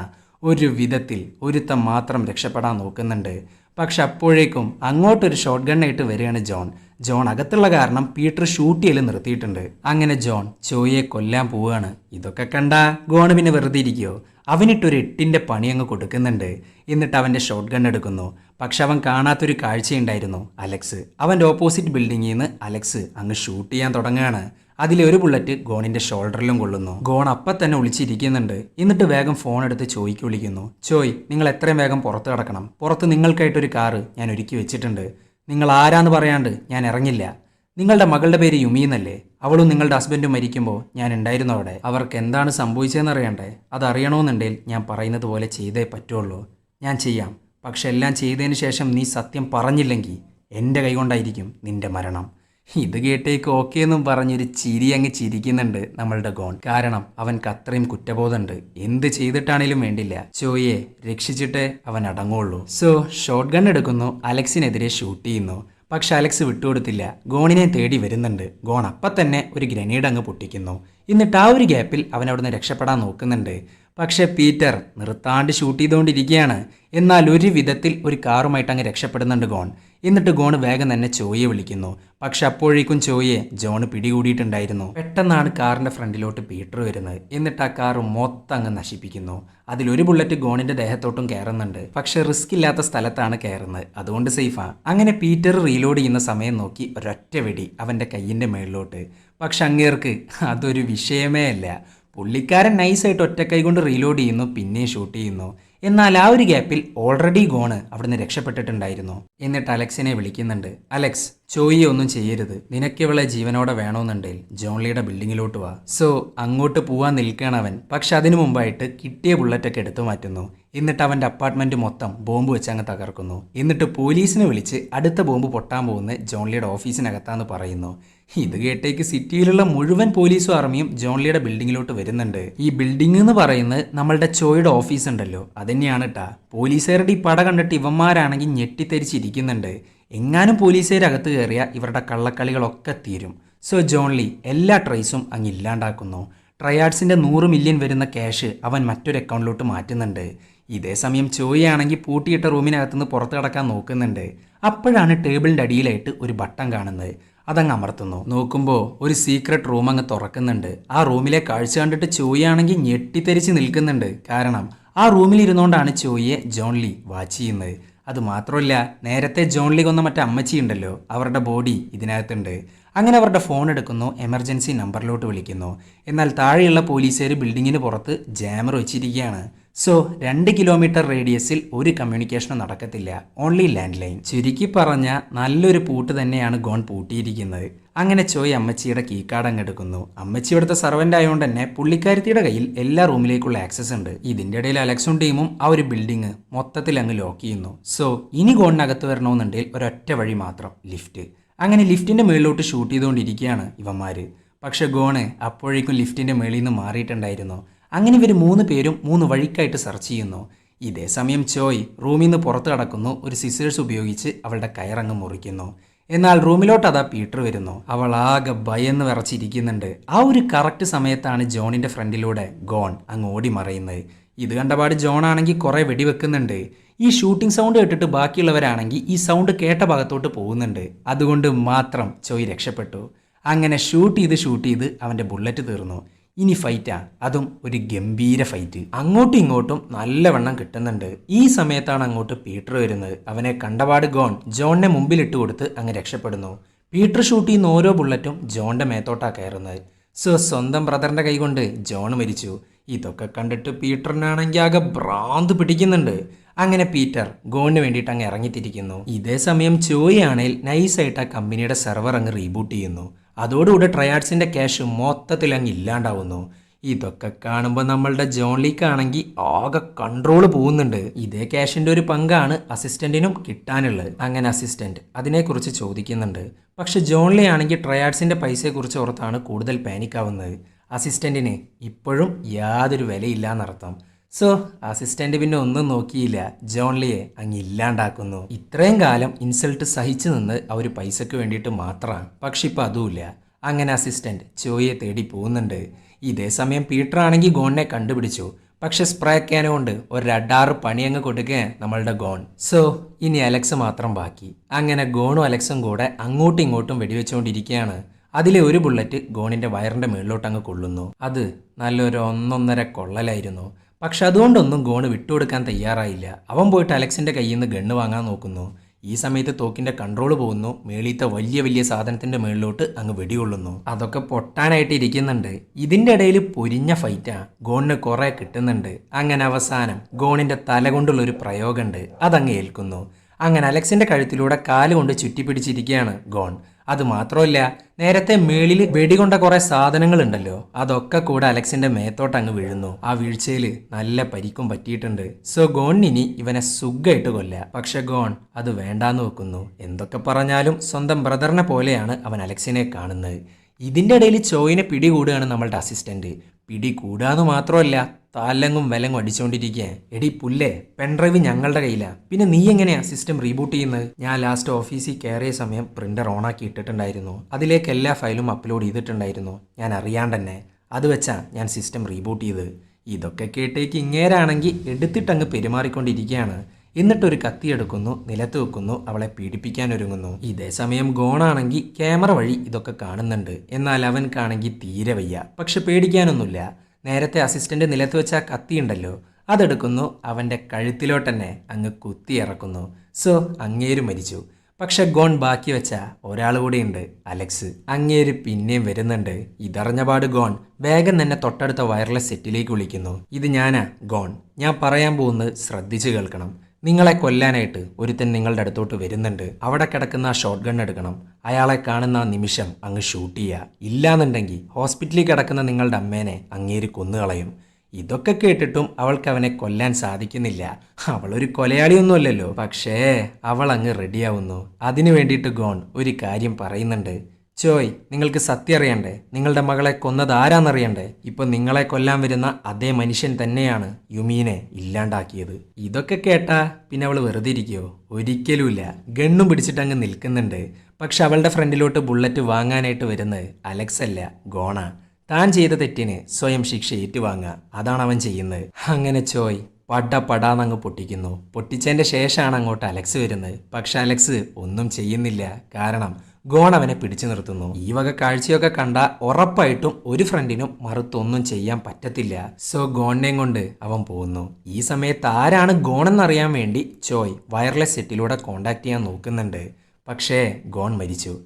ഒരു വിധത്തിൽ ഒരുത്തം മാത്രം രക്ഷപ്പെടാൻ നോക്കുന്നുണ്ട്. പക്ഷെ അപ്പോഴേക്കും അങ്ങോട്ടൊരു ഷോട്ട് ഗണ്ണായിട്ട് വരികയാണ് ജോൺ. ജോൺ അകത്തുള്ള കാരണം പീറ്റർ ഷൂട്ട് ചെയ്യൽ നിർത്തിയിട്ടുണ്ട്. അങ്ങനെ ജോൺ ചോയെ കൊല്ലാൻ പോവുകയാണ് ഇതൊക്കെ കണ്ട ഗോണ് പിന്നെ വെറുതെ ഇരിക്കുവോ? അവനിട്ടൊരു എട്ടിന്റെ പണി അങ്ങ് കൊടുക്കുന്നുണ്ട്. എന്നിട്ട് അവന്റെ ഷോട്ട് ഗൺ എടുക്കുന്നു. പക്ഷെ അവൻ കാണാത്തൊരു കാഴ്ചയുണ്ടായിരുന്നു. അലക്സ്. അവന്റെ ഓപ്പോസിറ്റ് ബിൽഡിങ്ങിൽ നിന്ന് അലക്സ് അങ്ങ് ഷൂട്ട് ചെയ്യാൻ തുടങ്ങുകയാണ് അതിലെ ഒരു ബുള്ളറ്റ് ഗോണിന്റെ ഷോൾഡറിലും കൊള്ളുന്നു. ഗോൺ അപ്പം തന്നെ ഒളിച്ചിരിക്കുന്നുണ്ട്. എന്നിട്ട് വേഗം ഫോൺ എടുത്ത് ചോയ്ക്ക് വിളിക്കുന്നു. ചോയ് നിങ്ങൾ എത്രയും വേഗം പുറത്ത് കിടക്കണം. പുറത്ത് നിങ്ങൾക്കായിട്ടൊരു കാറ് ഞാൻ ഒരുക്കി വെച്ചിട്ടുണ്ട്. നിങ്ങൾ ആരാന്ന് പറയാണ്ട് ഞാൻ ഇറങ്ങില്ല. നിങ്ങളുടെ മകളുടെ പേര് യുമി എന്നല്ലേ അവളും നിങ്ങളുടെ ഹസ്ബൻഡും മരിക്കുമ്പോൾ ഞാൻ ഉണ്ടായിരുന്നു അവിടെ? അവർക്ക് എന്താണ് സംഭവിച്ചതെന്നറിയണ്ടേ അതറിയണമെന്നുണ്ടെങ്കിൽ ഞാൻ പറയുന്നത് പോലെ ചെയ്തേ പറ്റുള്ളൂ. ഞാൻ ചെയ്യാം. പക്ഷെ എല്ലാം ചെയ്തതിന് ശേഷം നീ സത്യം പറഞ്ഞില്ലെങ്കിൽ എന്റെ കൈകൊണ്ടായിരിക്കും നിന്റെ മരണം. ഇത് കേട്ടേക്ക് ഓക്കെ എന്നും പറഞ്ഞൊരു ചിരി അങ്ങ് ചിരിക്കുന്നുണ്ട് നമ്മളുടെ ഗോൺ. കാരണം അവൻക്ക് അത്രയും കുറ്റബോധമുണ്ട്. എന്ത് ചെയ്തിട്ടാണേലും വേണ്ടില്ല. ചോയെ രക്ഷിച്ചിട്ടേ അവൻ അടങ്ങുള്ളൂ. സോ ഷോട്ട് ഗൺ എടുക്കുന്നു. അലക്സിനെതിരെ ഷൂട്ട് ചെയ്യുന്നു. പക്ഷെ അലക്സ് വിട്ടുകൊടുത്തില്ല. ഗോണിനെ തേടി വരുന്നുണ്ട്. ഗോൺ അപ്പം തന്നെ ഒരു ഗ്രനേഡ് അങ്ങ് പൊട്ടിക്കുന്നു. എന്നിട്ട് ആ ഒരു ഗ്യാപ്പിൽ അവൻ അവിടുന്ന് രക്ഷപ്പെടാൻ നോക്കുന്നുണ്ട്. പക്ഷെ പീറ്റർ നിർത്താണ്ട് ഷൂട്ട് ചെയ്തുകൊണ്ടിരിക്കുകയാണ്. എന്നാൽ ഒരു വിധത്തിൽ ഒരു കാറുമായിട്ട് അങ്ങ് രക്ഷപ്പെടുന്നുണ്ട് ഗോൺ. എന്നിട്ട് ഗോൺ വേഗം തന്നെ ചോയെ വിളിക്കുന്നു. പക്ഷെ അപ്പോഴേക്കും ചോയെ ജോൺ പിടികൂടിയിട്ടുണ്ടായിരുന്നു. പെട്ടെന്നാണ് കാറിന്റെ ഫ്രണ്ടിലോട്ട് പീറ്റർ വരുന്നത്. എന്നിട്ട് ആ കാർ മൊത്തം അങ്ങ് നശിപ്പിക്കുന്നു. അതിലൊരു ബുള്ളറ്റ് ഗോണിന്റെ ദേഹത്തോട്ടും കയറുന്നുണ്ട്. പക്ഷെ റിസ്ക് ഇല്ലാത്ത സ്ഥലത്താണ് കയറുന്നത്. അതുകൊണ്ട് സേഫാ. അങ്ങനെ പീറ്റർ റീലോഡ് ചെയ്യുന്ന സമയം നോക്കി ഒരൊറ്റ വെടി അവന്റെ കയ്യിന്റെ മേളിലോട്ട്. പക്ഷെ അങ്ങേർക്ക് അതൊരു വിഷയമേ അല്ല. പുള്ളിക്കാരൻ നൈസായിട്ട് ഒറ്റക്കൈ കൊണ്ട് റീലോഡ് ചെയ്യുന്നു പിന്നെയും ഷൂട്ട് ചെയ്യുന്നു. എന്നാൽ ആ ഒരു ഗ്യാപ്പിൽ ഓൾറെഡി ഗോണ് അവിടുന്ന് രക്ഷപ്പെട്ടിട്ടുണ്ടായിരുന്നു. എന്നിട്ട് അലക്സിനെ വിളിക്കുന്നുണ്ട് അലക്സ് ചോയി ഒന്നും ചെയ്യരുത്. നിനക്കിവളെ ജീവനോടെ വേണമെന്നുണ്ടെങ്കിൽ ജോൺലിയുടെ ബിൽഡിങ്ങിലോട്ട് വാ. സോ അങ്ങോട്ട് പോവാൻ നിൽക്കുകയാണ് അവൻ. പക്ഷെ അതിനു മുമ്പായിട്ട് കിട്ടിയ ബുള്ളറ്റൊക്കെ എടുത്തു മാറ്റുന്നു. എന്നിട്ട് അവന്റെ അപ്പാർട്ട്മെന്റ് മൊത്തം ബോംബ് വെച്ച് അങ്ങ് തകർക്കുന്നു. എന്നിട്ട് പോലീസിനെ വിളിച്ച് അടുത്ത ബോംബ് പൊട്ടാൻ പോകുന്ന ജോൺലിയുടെ ഓഫീസിനകത്താന്ന് പറയുന്നു. ഇത് കേട്ടേക്ക് സിറ്റിയിലുള്ള മുഴുവൻ പോലീസും ആർമിയും ജോൺലിയുടെ ബിൽഡിങ്ങിലോട്ട് വരുന്നുണ്ട്. ഈ ബിൽഡിംഗ് എന്ന് പറയുന്നത് നമ്മളുടെ ചോയുടെ ഓഫീസ് ഉണ്ടല്ലോ. അതന്നെയാണ് കേട്ടാ പോലീസുകാരുടെ ഈ പട കണ്ടിട്ട് ഇവന്മാരാണെങ്കിൽ ഞെട്ടിത്തെരിച്ചിരിക്കുന്നുണ്ട്. എങ്ങാനും പോലീസുകാരകത്ത് കയറിയ ഇവരുടെ കള്ളക്കളികളൊക്കെ തീരും. സോ ജോൺലി എല്ലാ ട്രേസും അങ്ങ് ഇല്ലാണ്ടാക്കുന്നു. ട്രയാഡ്സിന്റെ നൂറ് മില്യൺ വരുന്ന ക്യാഷ് അവൻ മറ്റൊരു അക്കൗണ്ടിലോട്ട് മാറ്റുന്നുണ്ട്. ഇതേ സമയം ചോയാണെങ്കിൽ പൂട്ടിയിട്ട റൂമിനകത്തുനിന്ന് പുറത്ത് കടക്കാൻ നോക്കുന്നുണ്ട്. അപ്പോഴാണ് ടേബിളിന്റെ അടിയിലായിട്ട് ഒരു ബട്ടൺ കാണുന്നത്. അതങ്ങ് അമർത്തുന്നു. നോക്കുമ്പോൾ ഒരു സീക്രട്ട് റൂം അങ്ങ് തുറക്കുന്നുണ്ട്. ആ റൂമിലെ കാഴ്ച കണ്ടിട്ട് ചോയാണെങ്കിൽ ഞെട്ടിത്തെരിച്ച് നിൽക്കുന്നുണ്ട്. കാരണം ആ റൂമിൽ ഇരുന്നുകൊണ്ടാണ് ചോയിയെ ജോൺലി വാച്ച് ചെയ്യുന്നത്. അത് മാത്രമല്ല നേരത്തെ ജോൺലി കൊന്ന മറ്റേ അമ്മച്ചി ഉണ്ടല്ലോ അവരുടെ ബോഡി ഇതിനകത്തുണ്ട്. അങ്ങനെ അവരുടെ ഫോൺ എടുക്കുന്നു എമർജൻസി നമ്പറിലോട്ട് വിളിക്കുന്നു. എന്നാൽ താഴെയുള്ള പോലീസുകാർ ബിൽഡിങ്ങിന് പുറത്ത് ജാമർ വെച്ചിരിക്കുകയാണ്. സോ രണ്ട് കിലോമീറ്റർ റേഡിയസിൽ ഒരു കമ്മ്യൂണിക്കേഷനും നടക്കത്തില്ല. ഓൺലി ലാൻഡ് ലൈൻ ചുരുക്കി പറഞ്ഞ നല്ലൊരു പൂട്ട് തന്നെയാണ് ഗോൺ പൂട്ടിയിരിക്കുന്നത്. അങ്ങനെ ചോയ് അമ്മച്ചിയുടെ കീക്കാർഡ് അങ്ങ് എടുക്കുന്നു. അമ്മച്ചി ഇവിടുത്തെ സർവന്റ് ആയതുകൊണ്ട് തന്നെ പുള്ളിക്കാരത്തിയുടെ കയ്യിൽ എല്ലാ റൂമിലേക്കുള്ള ആക്സസ് ഉണ്ട്. ഇതിന്റെ ഇടയിൽ അലക്സും ടീമും ആ ഒരു ബിൽഡിംഗ് മൊത്തത്തിൽ അങ്ങ് ലോക്ക് ചെയ്യുന്നു. സോ ഇനി ഗോണിനകത്ത് വരണമെന്നുണ്ടെങ്കിൽ ഒരൊറ്റ വഴി മാത്രം ലിഫ്റ്റ് അങ്ങനെ ലിഫ്റ്റിന്റെ മുകളിലോട്ട് ഷൂട്ട് ചെയ്തുകൊണ്ടിരിക്കുകയാണ് ഇവന്മാര്. പക്ഷെ ഗോണ് അപ്പോഴേക്കും ലിഫ്റ്റിന്റെ മുകളിൽ നിന്ന് മാറിയിട്ടുണ്ടായിരുന്നു. അങ്ങനെ ഇവർ മൂന്ന് പേരും മൂന്ന് വഴിക്കായിട്ട് സെർച്ച് ചെയ്യുന്നു. ഇതേ സമയം ചോയ് റൂമിൽ നിന്ന് പുറത്ത് കടക്കുന്നു. ഒരു സിസേഴ്സ് ഉപയോഗിച്ച് അവളുടെ കയറങ്ങ് മുറിക്കുന്നു. എന്നാൽ റൂമിലോട്ട് അതാ പീറ്റർ വരുന്നു. അവൾ ആകെ ഭയന്ന് വിറച്ചിരിക്കുന്നുണ്ട്. ആ ഒരു കറക്റ്റ് സമയത്താണ് ജോണിന്റെ ഫ്രണ്ടിലൂടെ ഗോൺ അങ്ങ് ഓടി മറയുന്നത്. ഇത് കണ്ടപാട് ജോൺ ആണെങ്കിൽ കുറെ വെടിവെക്കുന്നുണ്ട്. ഈ ഷൂട്ടിംഗ് സൗണ്ട് കേട്ടിട്ട് ബാക്കിയുള്ളവരാണെങ്കിൽ ഈ സൗണ്ട് കേട്ട ഭാഗത്തോട്ട് പോകുന്നുണ്ട്. അതുകൊണ്ട് മാത്രം ചോയ് രക്ഷപ്പെട്ടു. അങ്ങനെ ഷൂട്ട് ചെയ്ത് ഷൂട്ട് ചെയ്ത് അവന്റെ ബുള്ളറ്റ് തീർന്നു. ഇനി ഫൈറ്റാ അതും ഒരു ഗംഭീര ഫൈറ്റ് അങ്ങോട്ടും ഇങ്ങോട്ടും നല്ലവണ്ണം കിട്ടുന്നുണ്ട്. ഈ സമയത്താണ് അങ്ങോട്ട് പീറ്റർ വരുന്നത്. അവനെ കണ്ടപാട് ഗോൺ ജോണിനെ മുമ്പിലിട്ട് കൊടുത്ത് അങ്ങ് രക്ഷപ്പെടുന്നു. പീറ്റർ ഷൂട്ട് ചെയ്യുന്ന ഓരോ ബുള്ളറ്റും ജോണിന്റെ മേത്തോട്ടാ കയറുന്നത്. സോ സ്വന്തം ബ്രദറിന്റെ കൈകൊണ്ട് ജോൺ മരിച്ചു. ഇതൊക്കെ കണ്ടിട്ട് പീറ്ററിനാണെങ്കിൽ ആകെ ഭ്രാന്ത് പിടിക്കുന്നുണ്ട്. അങ്ങനെ പീറ്റർ ഗോണിന് വേണ്ടിയിട്ട് അങ്ങ് ഇറങ്ങിത്തിരിക്കുന്നു. ഇതേ സമയം ചോയാണെങ്കിൽ നൈസായിട്ട് ആ കമ്പനിയുടെ സെർവർ അങ്ങ് റീബൂട്ട് ചെയ്യുന്നു. അതോടുകൂടി ട്രയാഡ്സിന്റെ ക്യാഷ് മൊത്തത്തിൽ അങ്ങ് ഇല്ലാണ്ടാവുന്നു. ഇതൊക്കെ കാണുമ്പോൾ നമ്മളുടെ ജോൺ ലീക്ക് ആണെങ്കിൽ ആകെ കൺട്രോൾ പോകുന്നുണ്ട്. ഇതേ ക്യാഷിന്റെ ഒരു പങ്കാണ് അസിസ്റ്റന്റിനും കിട്ടാനുള്ളത്. അങ്ങനെ അസിസ്റ്റന്റ് അതിനെക്കുറിച്ച് ചോദിക്കുന്നുണ്ട്. പക്ഷെ ജോൺലി ആണെങ്കിൽ ട്രയാഡ്സിന്റെ പൈസയെക്കുറിച്ച് ഓർത്താണ് കൂടുതൽ പാനിക്കാവുന്നത് അസിസ്റ്റന്റിന് ഇപ്പോഴും യാതൊരു വിലയില്ല എന്നർത്ഥം സോ അസിസ്റ്റന്റ് പിന്നെ ഒന്നും നോക്കിയില്ല. ജോൺലിയെ അങ്ങ് ഇല്ലാണ്ടാക്കുന്നു. ഇത്രയും കാലം ഇൻസൾട്ട് സഹിച്ചു നിന്ന് അവർ പൈസയ്ക്ക് വേണ്ടിയിട്ട് മാത്രമാണ്. പക്ഷെ ഇപ്പം അതുമില്ല. അങ്ങനെ അസിസ്റ്റന്റ് ചോയെ തേടി പോകുന്നുണ്ട്. ഇതേ സമയം പീറ്റർ ആണെങ്കിൽ ഗോണിനെ കണ്ടുപിടിച്ചു. പക്ഷെ സ്പ്രേ ക്യാനോണ്ട് ഒരു രണ്ടാറ് പണി അങ്ങ് കൊടുക്കുക നമ്മളുടെ ഗോൺ. സോ ഇനി അലക്സ് മാത്രം ബാക്കി. അങ്ങനെ ഗോണും അലക്സും കൂടെ അങ്ങോട്ടും ഇങ്ങോട്ടും വെടിവെച്ചുകൊണ്ടിരിക്കുകയാണ്. അതിലെ ഒരു ബുള്ളറ്റ് ഗോണിന്റെ വയറിന്റെ മുകളിലോട്ട് അങ്ങ് കൊള്ളുന്നു. അത് നല്ലൊരു ഒന്നൊന്നര കൊള്ളലായിരുന്നു. പക്ഷെ അതുകൊണ്ടൊന്നും ഗോണ് വിട്ടുകൊടുക്കാൻ തയ്യാറായില്ല. അവൻ പോയിട്ട് അലക്സിന്റെ കയ്യിൽ നിന്ന് ഗണ്ണ് വാങ്ങാൻ നോക്കുന്നു. ഈ സമയത്ത് തോക്കിന്റെ കൺട്രോൾ പോകുന്നു. മേളീത്തെ വലിയ വലിയ സാധനത്തിന്റെ മേളിലോട്ട് അങ്ങ് വെടികൊള്ളുന്നു. അതൊക്കെ പൊട്ടാനായിട്ട് ഇരിക്കുന്നുണ്ട്. ഇതിന്റെ ഇടയിൽ പൊരിഞ്ഞ ഫൈറ്റാ. ഗോണിന് കുറെ കിട്ടുന്നുണ്ട്. അങ്ങനെ അവസാനം ഗോണിന്റെ തല കൊണ്ടുള്ള ഒരു പ്രയോഗമുണ്ട് അതങ്ങ് ഏൽക്കുന്നു. അങ്ങനെ അലക്സിന്റെ കഴുത്തിലൂടെ കാലുകൊണ്ട് ചുറ്റിപ്പിടിച്ചിരിക്കുകയാണ് ഗോൺ. അത് മാത്രമല്ല നേരത്തെ മേളിൽ വെടികൊണ്ട കുറെ സാധനങ്ങൾ ഉണ്ടല്ലോ അതൊക്കെ കൂടെ അലക്സിന്റെ മേത്തോട്ട് അങ്ങ് വീഴുന്നു. ആ വീഴ്ചയിൽ നല്ല പരിക്കും പറ്റിയിട്ടുണ്ട്. സോ ഗോൺ ഇനി ഇവനെ സുഖമായിട്ട് കൊല്ല. പക്ഷെ ഗോൺ അത് വേണ്ടാന്ന് വെക്കുന്നു. എന്തൊക്കെ പറഞ്ഞാലും സ്വന്തം ബ്രദറിനെ പോലെയാണ് അവൻ അലക്സിനെ കാണുന്നത്. ഇതിന്റെ ഇടയിൽ ചോയിനെ പിടികൂടുകയാണ് നമ്മളുടെ അസിസ്റ്റന്റ് പിടി കൂടാതെ മാത്രമല്ല താലങ്ങും വിലങ്ങും അടിച്ചുകൊണ്ടിരിക്കുക എടി പുല്ലേ പെൻഡ്രൈവ് ഞങ്ങളുടെ കയ്യിലാണ് പിന്നെ നീ എങ്ങനെയാ സിസ്റ്റം റീബൂട്ട് ചെയ്യുന്നത്? ഞാൻ ലാസ്റ്റ് ഓഫീസിൽ കയറിയ സമയം പ്രിന്റർ ഓണാക്കി ഇട്ടിട്ടുണ്ടായിരുന്നു. അതിലേക്ക് എല്ലാ ഫയലും അപ്ലോഡ് ചെയ്തിട്ടുണ്ടായിരുന്നു. ഞാൻ അറിയാണ്ട് തന്നെ. അത് വെച്ചാ ഞാൻ സിസ്റ്റം റീബൂട്ട് ചെയ്ത്. ഇതൊക്കെ കേട്ടേക്ക് ഇങ്ങേരാണെങ്കിൽ എടുത്തിട്ടങ്ങ് പെരുമാറിക്കൊണ്ടിരിക്കുകയാണ് എന്നിട്ടൊരു കത്തി എടുക്കുന്നു നിലത്ത് വെക്കുന്നു അവളെ പീഡിപ്പിക്കാൻ ഒരുങ്ങുന്നു. ഇതേ സമയം ഗോണാണെങ്കിൽ ക്യാമറ വഴി ഇതൊക്കെ കാണുന്നുണ്ട്. എന്നാൽ അവൻക്കാണെങ്കിൽ തീരെ വയ്യ. പക്ഷെ പേടിക്കാനൊന്നുമില്ല. നേരത്തെ അസിസ്റ്റന്റ് നിലത്ത് വെച്ച ആ കത്തി ഉണ്ടല്ലോ അതെടുക്കുന്നു. അവന്റെ കഴുത്തിലോട്ട് തന്നെ അങ്ങ് കുത്തി ഇറക്കുന്നു. സോ അങ്ങേര് മരിച്ചു. പക്ഷെ ഗോൺ ബാക്കി വെച്ച ഒരാൾ കൂടിയുണ്ട് അലക്സ്. അങ്ങേര് പിന്നെയും വരുന്നുണ്ട്. ഇതറിഞ്ഞപാട് ഗോൺ വേഗം തന്നെ തൊട്ടടുത്ത വയർലെസ് സെറ്റിലേക്ക് വിളിക്കുന്നു. ഇത് ഞാനാ ഗോൺ. ഞാൻ പറയാൻ പോകുന്നത് ശ്രദ്ധിച്ചു കേൾക്കണം. നിങ്ങളെ കൊല്ലാനായിട്ട് ഒരുത്തൻ നിങ്ങളുടെ അടുത്തോട്ട് വരുന്നുണ്ട്. അവിടെ കിടക്കുന്ന ഷോട്ട് ഗൺ എടുക്കണം. അയാളെ കാണുന്ന നിമിഷം അങ്ങ് ഷൂട്ട് ചെയ്യുക. ഇല്ലാന്നുണ്ടെങ്കിൽ ഹോസ്പിറ്റലിൽ കിടക്കുന്ന നിങ്ങളുടെ അമ്മേനെ അങ്ങേര് കൊന്നുകളയും. ഇതൊക്കെ കേട്ടിട്ടും അവൾക്ക് അവനെ കൊല്ലാൻ സാധിക്കുന്നില്ല. അവളൊരു കൊലയാളിയൊന്നുമല്ലല്ലോ. പക്ഷേ അവൾ അങ്ങ് റെഡിയാവുന്നു അതിനു വേണ്ടിയിട്ട് ഗോൺ ഒരു കാര്യം പറയുന്നുണ്ട്. ചോയ് നിങ്ങൾക്ക് സത്യം അറിയണ്ടേ? നിങ്ങളുടെ മകളെ കൊന്നത് ആരാന്നറിയണ്ടേ? ഇപ്പൊ നിങ്ങളെ കൊല്ലാൻ വരുന്ന അതേ മനുഷ്യൻ തന്നെയാണ് യുമീനെ ഇല്ലാണ്ടാക്കിയത്. ഇതൊക്കെ കേട്ടാ പിന്നെ അവൾ വെറുതെ ഇരിക്കുവോ? ഒരിക്കലുമില്ല. ഗണ്ണും പിടിച്ചിട്ട് അങ്ങ് നിൽക്കുന്നുണ്ട്. പക്ഷെ അവളുടെ ഫ്രണ്ടിലോട്ട് ബുള്ളറ്റ് വാങ്ങാനായിട്ട് വരുന്നത് അലക്സ് അല്ല ഗോണ. താൻ ചെയ്ത തെറ്റിന് സ്വയം ശിക്ഷ ഏറ്റുവാങ്ങുക. അതാണ് അവൻ ചെയ്യുന്നത്. അങ്ങനെ ചോയ് പട പടാന്നങ്ങ് പൊട്ടിക്കുന്നു. പൊട്ടിച്ചതിന്റെ ശേഷമാണ് അങ്ങോട്ട് അലക്സ് വരുന്നത്. പക്ഷെ അലക്സ് ഒന്നും ചെയ്യുന്നില്ല. കാരണം ഗോൺ അവനെ പിടിച്ചു നിർത്തുന്നു. ഈ വക കാഴ്ചയൊക്കെ കണ്ട ഉറപ്പായിട്ടും ഒരു ഫ്രണ്ടിനും മറുത്തൊന്നും ചെയ്യാൻ പറ്റത്തില്ല. സോ ഗോണിനെയും കൊണ്ട് അവൻ പോകുന്നു. ഈ സമയത്ത് ആരാണ് ഗോണെന്നറിയാൻ വേണ്ടി ചോയ് വയർലെസ് സെറ്റിലൂടെ കോണ്ടാക്ട് ചെയ്യാൻ നോക്കുന്നുണ്ട്. പക്ഷേ ഗോൺ മരിച്ചു.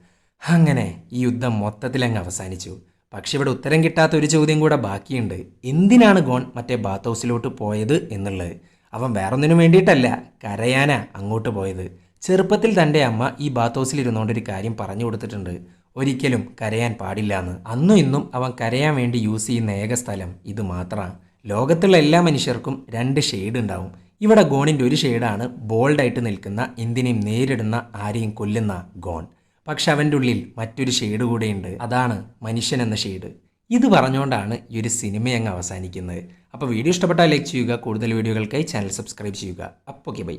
അങ്ങനെ ഈ യുദ്ധം മൊത്തത്തിൽ അങ്ങ് അവസാനിച്ചു. പക്ഷെ ഇവിടെ ഉത്തരം കിട്ടാത്ത ഒരു ചോദ്യം കൂടെ ബാക്കിയുണ്ട്. എന്തിനാണ് ഗോൺ മറ്റേ ബാത്ത് ഹൗസിലോട്ട് പോയത് എന്നുള്ളത്? അവൻ വേറൊന്നിനും വേണ്ടിയിട്ടല്ല കരയാനാ അങ്ങോട്ട് പോയത്. ചെറുപ്പത്തിൽ തന്റെ അമ്മ ഈ ബാത്ത് ഹൗസിൽ ഇരുന്നുകൊണ്ട് ഒരു കാര്യം പറഞ്ഞു കൊടുത്തിട്ടുണ്ട്. ഒരിക്കലും കരയാൻ പാടില്ല എന്ന് അന്നും ഇന്നും അവൻ കരയാൻ വേണ്ടി യൂസ് ചെയ്യുന്ന ഏക സ്ഥലം ഇത് മാത്രമാണ് ലോകത്തുള്ള എല്ലാ മനുഷ്യർക്കും രണ്ട് ഷെയ്ഡ് ഉണ്ടാവും. ഇവിടെ ഗോണിന്റെ ഒരു ഷെയ്ഡാണ് ബോൾഡായിട്ട് നിൽക്കുന്ന എന്തിനേയും നേരിടുന്ന ആരെയും കൊല്ലുന്ന ഗോൺ. പക്ഷെ അവന്റെ ഉള്ളിൽ മറ്റൊരു ഷെയ്ഡ് കൂടെയുണ്ട് അതാണ് മനുഷ്യൻ എന്ന ഷെയ്ഡ് ഇത് പറഞ്ഞുകൊണ്ടാണ് ഈ ഒരു സിനിമ അങ്ങ് അവസാനിക്കുന്നത്. അപ്പോൾ വീഡിയോ ഇഷ്ടപ്പെട്ടാൽ ലൈക്ക് ചെയ്യുക കൂടുതൽ വീഡിയോകൾക്കായി ചാനൽ സബ്സ്ക്രൈബ് ചെയ്യുക. അപ്പോൾ ബൈ